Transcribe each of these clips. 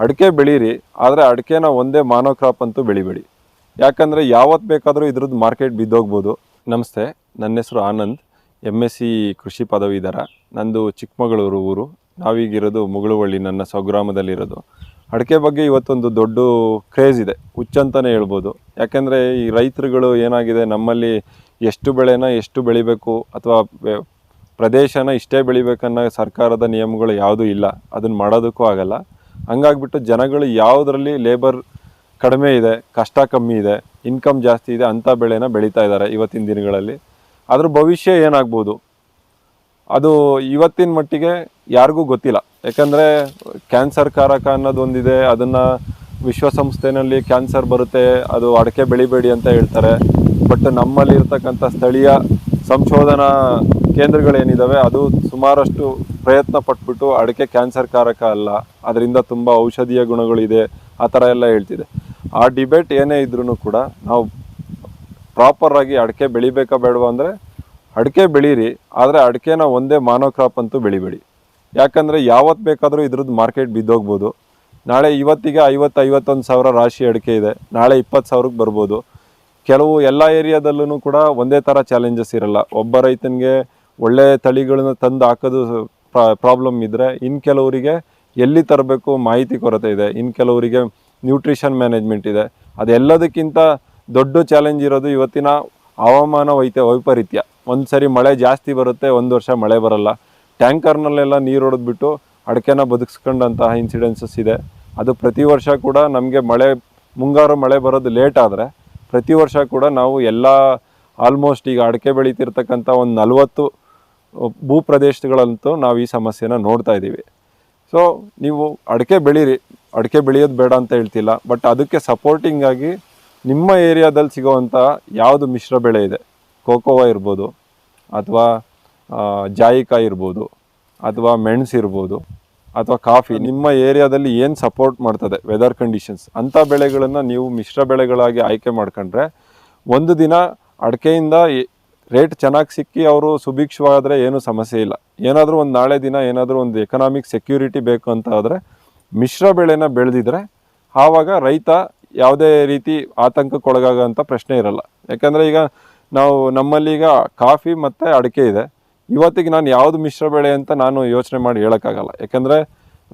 ಅಡಿಕೆ ಬೆಳೀರಿ, ಆದರೆ ಅಡಿಕೆನ ಒಂದೇ ಮಾನೋ ಕ್ರಾಪ್ ಅಂತೂ ಬೆಳಿಬೇಡಿ. ಯಾಕಂದರೆ ಯಾವತ್ತು ಬೇಕಾದರೂ ಇದ್ರದ್ದು ಮಾರ್ಕೆಟ್ ಬಿದ್ದೋಗ್ಬೋದು. ನಮಸ್ತೆ, ನನ್ನ ಹೆಸರು ಆನಂದ್ ಎಂ ಎಸ್ ಸಿ ಕೃಷಿ ಪದವೀಧರ. ನಂದು ಚಿಕ್ಕಮಗಳೂರು ಊರು. ನಾವೀಗಿರೋದು ಮುಗುಳುವಳ್ಳಿ, ನನ್ನ ಸ್ವಗ್ರಾಮದಲ್ಲಿರೋದು. ಅಡಿಕೆ ಬಗ್ಗೆ ಇವತ್ತೊಂದು ದೊಡ್ಡ ಕ್ರೇಜ್ ಇದೆ. ಹುಚ್ಚಂತಲೇ ಹೇಳ್ಬೋದು. ಯಾಕೆಂದರೆ ಈ ರೈತರುಗಳು ಏನಾಗಿದೆ, ನಮ್ಮಲ್ಲಿ ಎಷ್ಟು ಬೆಳೆನ ಎಷ್ಟು ಬೆಳಿಬೇಕು, ಅಥವಾ ಪ್ರದೇಶನ ಇಷ್ಟೇ ಬೆಳಿಬೇಕನ್ನೋ ಸರ್ಕಾರದ ನಿಯಮಗಳು ಯಾವುದೂ ಇಲ್ಲ. ಅದನ್ನು ಮಾಡೋದಕ್ಕೂ ಆಗಲ್ಲ. ಹಂಗಾಗ್ಬಿಟ್ಟು ಜನಗಳು ಯಾವುದರಲ್ಲಿ ಲೇಬರ್ ಕಡಿಮೆ ಇದೆ, ಕಷ್ಟ ಕಮ್ಮಿ ಇದೆ ಇನ್ಕಮ್ ಜಾಸ್ತಿ ಇದೆ ಅಂಥ ಬೆಳೆನ ಬೆಳೀತಾ ಇದ್ದಾರೆ ಇವತ್ತಿನ ದಿನಗಳಲ್ಲಿ. ಅದ್ರ ಭವಿಷ್ಯ ಏನಾಗ್ಬೋದು? ಅದು ಇವತ್ತಿನ ಮಟ್ಟಿಗೆ ಯಾರಿಗೂ ಗೊತ್ತಿಲ್ಲ. ಯಾಕಂದರೆ ಕ್ಯಾನ್ಸರ್ ಕಾರಕ ಅನ್ನೋದು ಒಂದಿದೆ ಅದನ್ನು ವಿಶ್ವಸಂಸ್ಥೆನಲ್ಲಿ ಕ್ಯಾನ್ಸರ್ ಬರುತ್ತೆ, ಅದು ಅಡಿಕೆ ಬೆಳಿಬೇಡಿ ಅಂತ ಹೇಳ್ತಾರೆ. ಬಟ್ ನಮ್ಮಲ್ಲಿ ಇರ್ತಕ್ಕಂಥ ಸ್ಥಳೀಯ ಸಂಶೋಧನಾ ಕೇಂದ್ರಗಳೇನಿದ್ದಾವೆ ಅದು ಸುಮಾರಷ್ಟು ಪ್ರಯತ್ನ ಪಟ್ಬಿಟ್ಟು ಅಡಿಕೆ ಕ್ಯಾನ್ಸರ್ ಕಾರಕ ಅಲ್ಲ, ಅದರಿಂದ ತುಂಬ ಔಷಧೀಯ ಗುಣಗಳಿದೆ, ಆ ಥರ ಎಲ್ಲ ಹೇಳ್ತಿದೆ. ಆ ಡಿಬೇಟ್ ಏನೇ ಇದ್ರೂ ಕೂಡ ನಾವು ಪ್ರಾಪರಾಗಿ ಅಡಿಕೆ ಬೆಳಿಬೇಕಾ ಬೇಡವಾ ಅಂದರೆ, ಅಡಿಕೆ ಬೆಳೀರಿ, ಆದರೆ ಅಡಿಕೆನ ಒಂದೇ ಮಾನೋಕ್ರಾಪ್ ಅಂತೂ ಬೆಳಿಬೇಡಿ. ಯಾಕಂದರೆ ಯಾವತ್ತು ಬೇಕಾದರೂ ಇದ್ರದ್ದು ಮಾರ್ಕೆಟ್ ಬಿದ್ದೋಗ್ಬೋದು. ನಾಳೆ ಇವತ್ತಿಗೆ ಐವತ್ತು, ಐವತ್ತೊಂದು ಸಾವಿರ ರಾಶಿ ಅಡಿಕೆ ಇದೆ, ನಾಳೆ ಇಪ್ಪತ್ತು ಸಾವಿರಕ್ಕೆ ಬರ್ಬೋದು. ಕೆಲವು ಎಲ್ಲ ಏರಿಯಾದಲ್ಲೂ ಕೂಡ ಒಂದೇ ಥರ ಚಾಲೆಂಜಸ್ ಇರಲ್ಲ. ಒಬ್ಬ ರೈತನಿಗೆ ಒಳ್ಳೆಯ ತಳಿಗಳನ್ನ ತಂದು ಹಾಕೋದು ಪ್ರಾಬ್ಲಮ್ ಇದ್ದರೆ ಇನ್ನು ಕೆಲವರಿಗೆ ಎಲ್ಲಿ ತರಬೇಕು ಮಾಹಿತಿ ಕೊರತೆ ಇದೆ ಇನ್ನು ಕೆಲವರಿಗೆ ನ್ಯೂಟ್ರಿಷನ್ ಮ್ಯಾನೇಜ್ಮೆಂಟ್ ಇದೆ, ಅದೆಲ್ಲದಕ್ಕಿಂತ ದೊಡ್ಡ ಚಾಲೆಂಜ್ ಇರೋದು ಇವತ್ತಿನ ಹವಾಮಾನ ವೈತ, ವೈಪರೀತ್ಯ. ಒಂದು ಸರಿ ಮಳೆ ಜಾಸ್ತಿ ಬರುತ್ತೆ, ಒಂದು ವರ್ಷ ಮಳೆ ಬರಲ್ಲ. ಟ್ಯಾಂಕರ್ನಲ್ಲೆಲ್ಲ ನೀರು ಹೊಡೆದ್ಬಿಟ್ಟು ಅಡಿಕೆನ ಬದುಕಿಸ್ಕೊಂಡಂತಹ ಇನ್ಸಿಡೆನ್ಸಸ್ ಇದೆ. ಅದು ಪ್ರತಿ ವರ್ಷ ಕೂಡ ನಮಗೆ ಮಳೆ, ಮುಂಗಾರು ಮಳೆ ಬರೋದು ಲೇಟ್ ಆದರೆ ಪ್ರತಿ ವರ್ಷ ಕೂಡ ನಾವು ಎಲ್ಲ ಆಲ್ಮೋಸ್ಟ್ ಈಗ ಅಡಿಕೆ ಬೆಳೀತಿರ್ತಕ್ಕಂಥ ಒಂದು ನಲವತ್ತು ಭೂ ಪ್ರದೇಶಗಳಂತೂ ನಾವು ಈ ಸಮಸ್ಯೆನ ನೋಡ್ತಾ ಇದ್ದೀವಿ. ಸೊ ನೀವು ಅಡಿಕೆ ಬೆಳೀರಿ. ಅಡಿಕೆ ಬೆಳೆಯೋದು ಬೇಡ ಅಂತ ಹೇಳ್ತಿಲ್ಲ. ಬಟ್ ಅದಕ್ಕೆ ಸಪೋರ್ಟಿಂಗ್ ಆಗಿ ನಿಮ್ಮ ಏರಿಯಾದಲ್ಲಿ ಸಿಗೋವಂಥ ಯಾವುದು ಮಿಶ್ರ ಬೆಳೆ ಇದೆ? ಕೋಕೋವಾ ಇರ್ಬೋದು, ಅಥವಾ ಜಾಯಿಕಾಯಿ ಇರ್ಬೋದು, ಅಥವಾ ಮೆಣಸು ಇರ್ಬೋದು, ಅಥವಾ ಕಾಫಿ. ನಿಮ್ಮ ಏರಿಯಾದಲ್ಲಿ ಏನು ಸಪೋರ್ಟ್ ಮಾಡ್ತದೆ ವೆದರ್ ಕಂಡೀಷನ್ಸ್ ಅಂಥ ಬೆಳೆಗಳನ್ನು ನೀವು ಮಿಶ್ರ ಬೆಳೆಗಳಾಗಿ ಆಯ್ಕೆ ಮಾಡ್ಕೊಂಡ್ರೆ ಒಂದು ದಿನ ಅಡಿಕೆಯಿಂದ ರೇಟ್ ಚೆನ್ನಾಗಿ ಸಿಕ್ಕಿ ಅವರು ಸುಭಿಕ್ಷವಾದರೆ ಏನೂ ಸಮಸ್ಯೆ ಇಲ್ಲ. ಏನಾದರೂ ಒಂದು ನಾಳೆ ದಿನ ಏನಾದರೂ ಒಂದು ಎಕನಾಮಿಕ್ ಸೆಕ್ಯೂರಿಟಿ ಬೇಕು ಅಂತ ಆದರೆ ಮಿಶ್ರ ಬೆಳೆನ ಬೆಳೆದಿದ್ರೆ ಆವಾಗ ರೈತ ಯಾವುದೇ ರೀತಿ ಆತಂಕಕ್ಕೊಳಗಾಗೋಂಥ ಪ್ರಶ್ನೆ ಇರಲ್ಲ. ಯಾಕಂದರೆ ಈಗ ನಾವು ನಮ್ಮಲ್ಲಿ ಈಗ ಕಾಫಿ ಮತ್ತು ಅಡಿಕೆ ಇದೆ. ಇವತ್ತಿಗೆ ನಾನು ಯಾವುದು ಮಿಶ್ರ ಬೆಳೆ ಅಂತ ನಾನು ಯೋಚನೆ ಮಾಡಿ ಹೇಳೋಕ್ಕಾಗಲ್ಲ. ಯಾಕಂದರೆ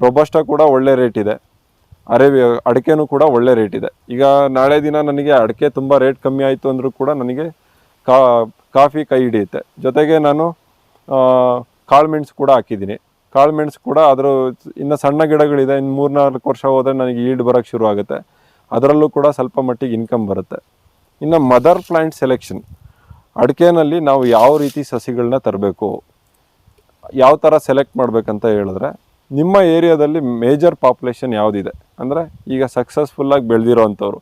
ರೊಬಸ್ಟ ಕೂಡ ಒಳ್ಳೆ ರೇಟ್ ಇದೆ. ಅರೇಬಿ ಅಡಿಕೆನೂ ಕೂಡ ಒಳ್ಳೆ ರೇಟ್ ಇದೆ. ಈಗ ನಾಳೆ ದಿನ ನನಗೆ ಅಡಿಕೆ ತುಂಬ ರೇಟ್ ಕಮ್ಮಿ ಆಯಿತು ಅಂದರೂ ಕೂಡ ನನಗೆ ಕಾ ಕಾಫಿ ಕೈ ಹಿಡಿಯುತ್ತೆ. ಜೊತೆಗೆ ನಾನು ಕಾಳುಮೆಣಸು ಕೂಡ ಹಾಕಿದ್ದೀನಿ. ಕಾಳುಮೆಣಸು ಕೂಡ ಅದರ ಇನ್ನು ಸಣ್ಣ ಗಿಡಗಳಿದೆ ಇನ್ನು ಮೂರ್ನಾಲ್ಕು ವರ್ಷ ಹೋದರೆ ನನಗೆ ಈಲ್ಡ್ ಬರೋಕ್ಕೆ ಶುರು ಆಗುತ್ತೆ. ಅದರಲ್ಲೂ ಕೂಡ ಸ್ವಲ್ಪ ಮಟ್ಟಿಗೆ ಇನ್ಕಮ್ ಬರುತ್ತೆ. ಇನ್ನು ಮದರ್ ಪ್ಲ್ಯಾಂಟ್ ಸೆಲೆಕ್ಷನ್ ಅಡಿಕೆನಲ್ಲಿ ನಾವು ಯಾವ ರೀತಿ ಸಸಿಗಳನ್ನ ತರಬೇಕು, ಯಾವ ಥರ ಸೆಲೆಕ್ಟ್ ಮಾಡಬೇಕಂತ ಹೇಳಿದ್ರೆ, ನಿಮ್ಮ ಏರಿಯಾದಲ್ಲಿ ಮೇಜರ್ ಪಾಪ್ಯುಲೇಷನ್ ಯಾವುದಿದೆ? ಅಂದರೆ ಈಗ ಸಕ್ಸಸ್ಫುಲ್ಲಾಗಿ ಬೆಳೆದಿರೋ ಅಂಥವ್ರು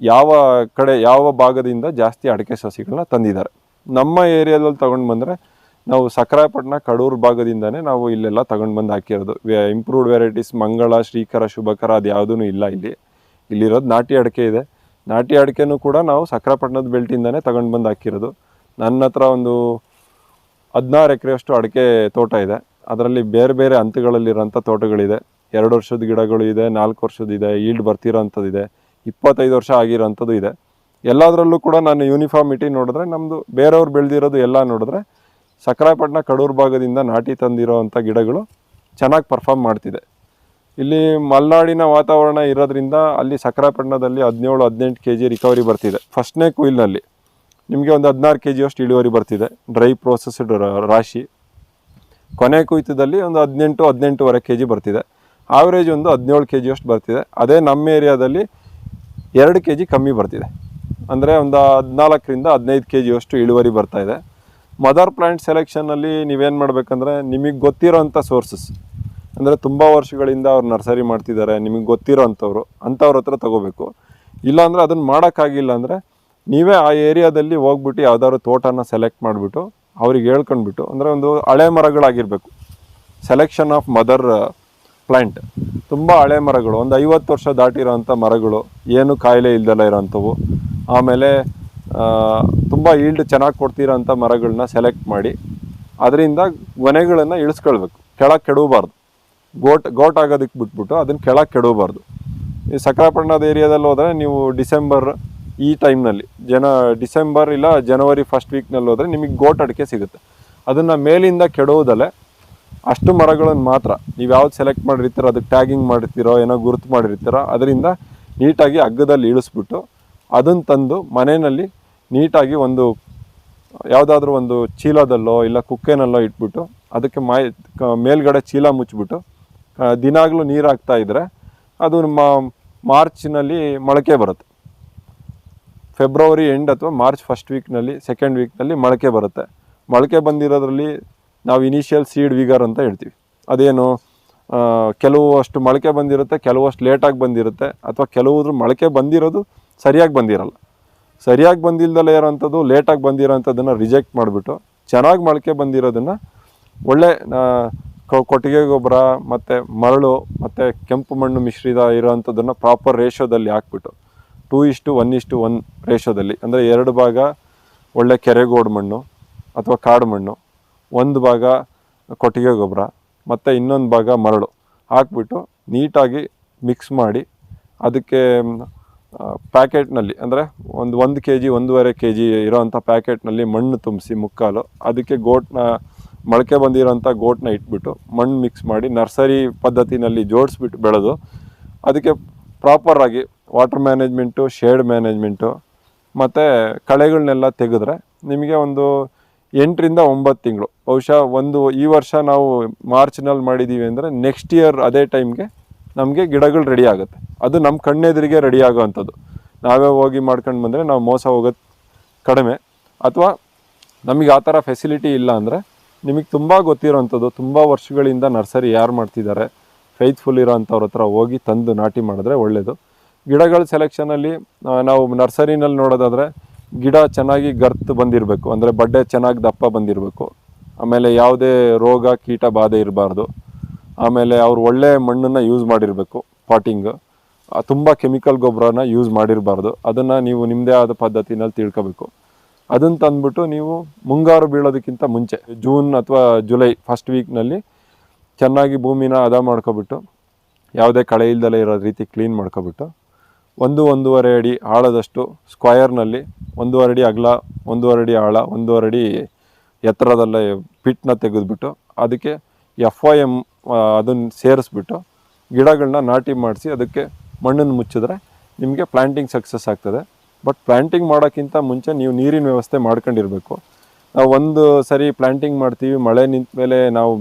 ಯಾವ ಕಡೆ, ಯಾವ ಭಾಗದಿಂದ ಜಾಸ್ತಿ ಅಡಿಕೆ ಸಸಿಗಳನ್ನ ತಂದಿದ್ದಾರೆ. ನಮ್ಮ ಏರಿಯಾದಲ್ಲಿ ತಗೊಂಡು ಬಂದರೆ ನಾವು ಸಕ್ರಾಯಪಟ್ಟಣ, ಕಡೂರು ಭಾಗದಿಂದನೇ ನಾವು ಇಲ್ಲೆಲ್ಲ ತಗೊಂಡು ಬಂದು ಹಾಕಿರೋದು. ಇಂಪ್ರೂವ್ಡ್ ವೆರೈಟೀಸ್ ಮಂಗಳ, ಶ್ರೀಕರ, ಶುಭಕರ ಅದು ಯಾವುದೂ ಇಲ್ಲ ಇಲ್ಲಿ. ಇಲ್ಲಿರೋದು ನಾಟಿ ಅಡಿಕೆ ಇದೆ. ನಾಟಿ ಅಡಿಕೆನೂ ಕೂಡ ನಾವು ಸಕ್ರಾಪಟ್ಟಣದ ಬೆಲ್ಟಿಂದನೇ ತಗೊಂಡು ಬಂದು ಹಾಕಿರೋದು. ನನ್ನ ಹತ್ರ ಒಂದು ಹದಿನಾರು ಎಕರೆಯಷ್ಟು ಅಡಿಕೆ ತೋಟ ಇದೆ. ಅದರಲ್ಲಿ ಬೇರೆ ಬೇರೆ ಹಂತಗಳಲ್ಲಿರೋಂಥ ತೋಟಗಳಿದೆ. ಎರಡು ವರ್ಷದ ಗಿಡಗಳು ಇದೆ, ನಾಲ್ಕು ವರ್ಷದ ಇದೆ, ಈಲ್ಡ್ ಬರ್ತಿರೋ ಅಂಥದ್ದು ಇದೆ. ಇಪ್ಪತ್ತೈದು ವರ್ಷ ಆಗಿರೋಂಥದ್ದು ಇದೆ. ಎಲ್ಲದರಲ್ಲೂ ಕೂಡ ನಾನು ಯೂನಿಫಾರ್ಮಿಟಿ ನೋಡಿದ್ರೆ ನಮ್ಮದು ಬೇರೆಯವ್ರು ಬೆಳೆದಿರೋದು ಎಲ್ಲ ನೋಡಿದ್ರೆ ಸಕ್ರಾಯಪಟ್ಟಣ ಕಡೂರು ಭಾಗದಿಂದ ನಾಟಿ ತಂದಿರೋ ಗಿಡಗಳು ಚೆನ್ನಾಗಿ ಪರ್ಫಾರ್ಮ್ ಮಾಡ್ತಿದೆ. ಇಲ್ಲಿ ಮಲೆನಾಡಿನ ವಾತಾವರಣ ಇರೋದ್ರಿಂದ ಅಲ್ಲಿ ಸಕ್ರಾಯಪಟ್ಟಣದಲ್ಲಿ ಹದಿನೇಳು, ಹದಿನೆಂಟು ಕೆ ಜಿ ರಿಕವರಿ ಬರ್ತಿದೆ. ಫಸ್ಟ್ನೇ ಕುಯಿಲ್ನಲ್ಲಿ ನಿಮಗೆ ಒಂದು ಹದಿನಾರು ಕೆ ಜಿಯಷ್ಟು ಇಳುವರಿ ಬರ್ತಿದೆ. ಡ್ರೈ ಪ್ರೋಸೆಸ್ಡ್ ರಾಶಿ. ಕೊನೆ ಕುಯ್ತದಲ್ಲಿ ಒಂದು ಹದಿನೆಂಟು, ಹದಿನೆಂಟುವರೆ ಕೆ ಜಿ ಬರ್ತಿದೆ. ಆವ್ರೇಜ್ ಒಂದು ಹದಿನೇಳು ಕೆ ಜಿಯಷ್ಟು ಬರ್ತಿದೆ. ಅದೇ ನಮ್ಮ ಏರಿಯಾದಲ್ಲಿ ಎರಡು ಕೆ ಜಿ ಕಮ್ಮಿ ಬರ್ತಿದೆ. ಅಂದರೆ ಒಂದು ಹದಿನಾಲ್ಕರಿಂದ ಹದಿನೈದು ಕೆ ಜಿಯಷ್ಟು ಇಳುವರಿ ಬರ್ತಾ ಇದೆ. ಮದರ್ ಪ್ಲ್ಯಾಂಟ್ ಸೆಲೆಕ್ಷನಲ್ಲಿ ನೀವೇನು ಮಾಡಬೇಕಂದ್ರೆ ನಿಮಗೆ ಗೊತ್ತಿರೋಂಥ ಸೋರ್ಸಸ್ ಅಂದರೆ ತುಂಬ ವರ್ಷಗಳಿಂದ ಅವ್ರು ನರ್ಸರಿ ಮಾಡ್ತಿದ್ದಾರೆ, ನಿಮಗೆ ಗೊತ್ತಿರೋ ಅಂಥವ್ರು ಅಂಥವ್ರ ಹತ್ರ ತೊಗೋಬೇಕು. ಇಲ್ಲಾಂದರೆ ಅದನ್ನು ಮಾಡೋಕ್ಕಾಗಿಲ್ಲ ಅಂದರೆ ನೀವೇ ಆ ಏರಿಯಾದಲ್ಲಿ ಹೋಗ್ಬಿಟ್ಟು ಯಾವ್ದಾದ್ರು ತೋಟನ ಸೆಲೆಕ್ಟ್ ಮಾಡಿಬಿಟ್ಟು ಅವ್ರಿಗೆ ಹೇಳ್ಕೊಂಡ್ಬಿಟ್ಟು, ಅಂದರೆ ಒಂದು ಹಳೆ ಮರಗಳಾಗಿರಬೇಕು. ಸೆಲೆಕ್ಷನ್ ಆಫ್ ಮದರ್ ಪ್ಲ್ಯಾಂಟ್ ತುಂಬ ಹಳೆ ಮರಗಳು. ಒಂದು ಐವತ್ತು ವರ್ಷ ದಾಟಿರೋಂಥ ಮರಗಳು. ಏನು ಕಾಯಿಲೆ ಇಲ್ದೆಲ್ಲ ಇರೋಂಥವು. ಆಮೇಲೆ ತುಂಬ ಈಲ್ಡ್ ಚೆನ್ನಾಗಿ ಕೊಡ್ತಿರೋಂಥ ಮರಗಳನ್ನ ಸೆಲೆಕ್ಟ್ ಮಾಡಿ, ಅದರಿಂದ ಗೊನೆಗಳನ್ನು ಇಳಿಸ್ಕೊಳ್ಬೇಕು. ಕೆಳಗೆ ಕೆಡವಬಾರ್ದು ಗೋಟ್ ಗೋಟ್ ಆಗೋದಕ್ಕೆ ಬಿಟ್ಬಿಟ್ಟು ಅದನ್ನು ಕೆಳಗೆ ಕೆಡವಬಾರ್ದು ಈ ಸಕ್ರಾಪಟ್ಟಣದ ಏರಿಯಾದಲ್ಲಿ ಹೋದರೆ ನೀವು ಡಿಸೆಂಬರ್, ಈ ಟೈಮ್ನಲ್ಲಿ, ಜನ, ಡಿಸೆಂಬರ್ ಇಲ್ಲ ಜನವರಿ ಫಸ್ಟ್ ವೀಕ್ನಲ್ಲಿ ಹೋದರೆ ನಿಮಗೆ ಗೋಟ್ ಅಡಿಕೆ ಸಿಗುತ್ತೆ. ಅದನ್ನು ಮೇಲಿಂದ ಕೆಡೋದಲ್ಲೇ ಅಷ್ಟು ಮರಗಳನ್ನು ಮಾತ್ರ. ನೀವು ಯಾವ್ದು ಸೆಲೆಕ್ಟ್ ಮಾಡಿರ್ತೀರೋ, ಅದಕ್ಕೆ ಟ್ಯಾಗಿಂಗ್ ಮಾಡಿರ್ತೀರೋ, ಏನೋ ಗುರುತು ಮಾಡಿರ್ತೀರೋ, ಅದರಿಂದ ನೀಟಾಗಿ ಹಗ್ಗದಲ್ಲಿ ಇಳಿಸ್ಬಿಟ್ಟು ಅದನ್ನು ತಂದು ಮನೆಯಲ್ಲಿ ನೀಟಾಗಿ ಒಂದು ಯಾವುದಾದ್ರೂ ಒಂದು ಚೀಲದಲ್ಲೋ ಇಲ್ಲ ಕುಕ್ಕೆನಲ್ಲೋ ಇಟ್ಬಿಟ್ಟು ಅದಕ್ಕೆ ಮಾಯ್ ಮೇಲ್ಗಡೆ ಚೀಲ ಮುಚ್ಚಿಬಿಟ್ಟು ದಿನಾಗಲೂ ನೀರು ಹಾಕ್ತಾ ಇದ್ದರೆ ಅದು ನಮ್ಮ ಮಾರ್ಚ್ನಲ್ಲಿ ಮೊಳಕೆ ಬರುತ್ತೆ. ಫೆಬ್ರವರಿ ಎಂಡ್ ಅಥವಾ ಮಾರ್ಚ್ ಫಸ್ಟ್ ವೀಕ್ನಲ್ಲಿ ಸೆಕೆಂಡ್ ವೀಕ್ನಲ್ಲಿ ಮೊಳಕೆ ಬರುತ್ತೆ. ಮೊಳಕೆ ಬಂದಿರೋದ್ರಲ್ಲಿ ನಾವು ಇನಿಷಿಯಲ್ ಸೀಡ್ ವಿಗರ್ ಅಂತ ಹೇಳ್ತೀವಿ. ಅದೇನು ಕೆಲವಷ್ಟು ಮೊಳಕೆ ಬಂದಿರುತ್ತೆ, ಕೆಲವಷ್ಟು ಲೇಟಾಗಿ ಬಂದಿರುತ್ತೆ, ಅಥವಾ ಕೆಲವುದ್ರ ಮೊಳಕೆ ಬಂದಿರೋದು ಸರಿಯಾಗಿ ಬಂದಿರಲ್ಲ. ಸರಿಯಾಗಿ ಬಂದಿಲ್ದಲೇ ಇರೋಂಥದ್ದು ಲೇಟಾಗಿ ಬಂದಿರೋಂಥದ್ದನ್ನು ರಿಜೆಕ್ಟ್ ಮಾಡಿಬಿಟ್ಟು, ಚೆನ್ನಾಗಿ ಮೊಳಕೆ ಬಂದಿರೋದನ್ನು ಒಳ್ಳೆ ಕೊಟ್ಟಿಗೆ ಗೊಬ್ಬರ ಮತ್ತು ಮರಳು ಮತ್ತು ಕೆಂಪು ಮಣ್ಣು ಮಿಶ್ರಿತ ಇರೋವಂಥದ್ದನ್ನು ಪ್ರಾಪರ್ ರೇಷೋದಲ್ಲಿ ಹಾಕ್ಬಿಟ್ಟು ಟೂ ಇಷ್ಟು ಒನ್ ಇಷ್ಟು ಒನ್ ರೇಷೋದಲ್ಲಿ ಅಂದರೆ ಎರಡು ಭಾಗ ಒಳ್ಳೆ ಕೆರೆಗೋಡು ಮಣ್ಣು ಅಥವಾ ಕಾಡು ಮಣ್ಣು ಒಂದು ಭಾಗ ಕೊಟ್ಟಿಗೆ ಗೊಬ್ಬರ, ಮತ್ತು ಇನ್ನೊಂದು ಭಾಗ ಮರಳು ಹಾಕ್ಬಿಟ್ಟು ನೀಟಾಗಿ ಮಿಕ್ಸ್ ಮಾಡಿ ಅದಕ್ಕೆ ಪ್ಯಾಕೆಟ್ನಲ್ಲಿ, ಅಂದರೆ ಒಂದು ಒಂದು ಕೆ ಜಿ ಒಂದೂವರೆ ಕೆ ಜಿ ಇರೋವಂಥ ಪ್ಯಾಕೆಟ್ನಲ್ಲಿ ಮಣ್ಣು ತುಂಬಿಸಿ ಮುಕ್ಕಾಲು, ಅದಕ್ಕೆ ಗೋಟ್ನ, ಮೊಳಕೆ ಬಂದಿರೋಂಥ ಗೋಟ್ನ ಇಟ್ಬಿಟ್ಟು ಮಣ್ಣು ಮಿಕ್ಸ್ ಮಾಡಿ ನರ್ಸರಿ ಪದ್ಧತಿನಲ್ಲಿ ಜೋಡಿಸ್ಬಿಟ್ಟು ಬೆಳೆದು ಅದಕ್ಕೆ ಪ್ರಾಪರಾಗಿ ವಾಟರ್ ಮ್ಯಾನೇಜ್ಮೆಂಟು ಶೇಡ್ ಮ್ಯಾನೇಜ್ಮೆಂಟು ಮತ್ತು ಕಳೆಗಳನ್ನೆಲ್ಲ ತೆಗೆದ್ರೆ ನಿಮಗೆ ಒಂದು ಎಂಟರಿಂದ ಒಂಬತ್ತು ತಿಂಗಳು. ಬಹುಶಃ ಒಂದು ಈ ವರ್ಷ ನಾವು ಮಾರ್ಚ್ನಲ್ಲಿ ಮಾಡಿದ್ದೀವಿ ಅಂದರೆ ನೆಕ್ಸ್ಟ್ ಇಯರ್ ಅದೇ ಟೈಮ್ಗೆ ನಮಗೆ ಗಿಡಗಳು ರೆಡಿ ಆಗುತ್ತೆ. ಅದು ನಮ್ಮ ಕಣ್ಣೆದುರಿಗೆ ರೆಡಿ ಆಗೋವಂಥದ್ದು. ನಾವೇ ಹೋಗಿ ಮಾಡ್ಕೊಂಡು ಬಂದರೆ ನಾವು ಮೋಸ ಹೋಗೋದು ಕಡಿಮೆ. ಅಥವಾ ನಮಗೆ ಆ ಥರ ಫೆಸಿಲಿಟಿ ಇಲ್ಲ ಅಂದರೆ ನಿಮಗೆ ತುಂಬ ಗೊತ್ತಿರೋವಂಥದ್ದು ತುಂಬ ವರ್ಷಗಳಿಂದ ನರ್ಸರಿ ಯಾರು ಮಾಡ್ತಿದ್ದಾರೆ ಫೈತ್ಫುಲ್ ಇರೋವಂಥವ್ರ ಹತ್ರ ಹೋಗಿ ತಂದು ನಾಟಿ ಮಾಡಿದ್ರೆ ಒಳ್ಳೆಯದು ಗಿಡಗಳ ಸೆಲೆಕ್ಷನಲ್ಲಿ ನಾವು ನರ್ಸರಿನಲ್ಲಿ ನೋಡೋದಾದರೆ ಗಿಡ ಚೆನ್ನಾಗಿ ಗರ್ತ್ ಬಂದಿರಬೇಕು. ಅಂದರೆ ಬಡ್ಡೆ ಚೆನ್ನಾಗಿ ದಪ್ಪ ಬಂದಿರಬೇಕು. ಆಮೇಲೆ ಯಾವುದೇ ರೋಗ, ಕೀಟ ಬಾಧೆ ಇರಬಾರ್ದು. ಆಮೇಲೆ ಅವ್ರು ಒಳ್ಳೆ ಮಣ್ಣನ್ನು ಯೂಸ್ ಮಾಡಿರಬೇಕು ಪಾಟಿಂಗ್ ತುಂಬ ಕೆಮಿಕಲ್ ಗೊಬ್ಬರನ ಯೂಸ್ ಮಾಡಿರಬಾರ್ದು. ಅದನ್ನು ನೀವು ನಿಮ್ಮದೇ ಆದ ಪದ್ಧತಿನಲ್ಲಿ ತಿಳ್ಕೋಬೇಕು. ಅದನ್ನು ತಂದ್ಬಿಟ್ಟು ನೀವು ಮುಂಗಾರು ಬೀಳೋದಕ್ಕಿಂತ ಮುಂಚೆ, ಜೂನ್ ಅಥವಾ ಜುಲೈ ಫಸ್ಟ್ ವೀಕ್ನಲ್ಲಿ ಚೆನ್ನಾಗಿ ಭೂಮಿನ ಅದ ಮಾಡ್ಕೊಬಿಟ್ಟು, ಯಾವುದೇ ಕಳೆ ಇಲ್ದಲೇ ಇರೋ ರೀತಿ ಕ್ಲೀನ್ ಮಾಡ್ಕೊಬಿಟ್ಟು ಒಂದು ಒಂದೂವರೆ ಅಡಿ ಆಳದಷ್ಟು ಸ್ಕ್ವಯರ್ನಲ್ಲಿ ಒಂದೂವರೆ ಅಡಿ ಅಗಲ, ಒಂದೂವರೆ ಅಡಿ ಆಳ, ಒಂದೂವರೆ ಅಡಿ ಎತ್ತರದಲ್ಲೇ ಪಿಟ್ನ ತೆಗೆದುಬಿಟ್ಟು ಅದಕ್ಕೆ ಎಫ್ ಐ ಎಂ ಅದನ್ನು ಸೇರಿಸ್ಬಿಟ್ಟು ಗಿಡಗಳನ್ನ ನಾಟಿ ಮಾಡಿಸಿ ಅದಕ್ಕೆ ಮಣ್ಣನ್ನು ಮುಚ್ಚಿದ್ರೆ ನಿಮಗೆ ಪ್ಲ್ಯಾಂಟಿಂಗ್ ಸಕ್ಸಸ್ ಆಗ್ತದೆ. ಬಟ್ ಪ್ಲ್ಯಾಂಟಿಂಗ್ ಮಾಡೋಕ್ಕಿಂತ ಮುಂಚೆ ನೀವು ನೀರಿನ ವ್ಯವಸ್ಥೆ ಮಾಡ್ಕೊಂಡಿರಬೇಕು. ನಾವು ಒಂದು ಸರಿ ಪ್ಲ್ಯಾಂಟಿಂಗ್ ಮಾಡ್ತೀವಿ, ಮಳೆ ನಿಂತ ಮೇಲೆ ನಾವು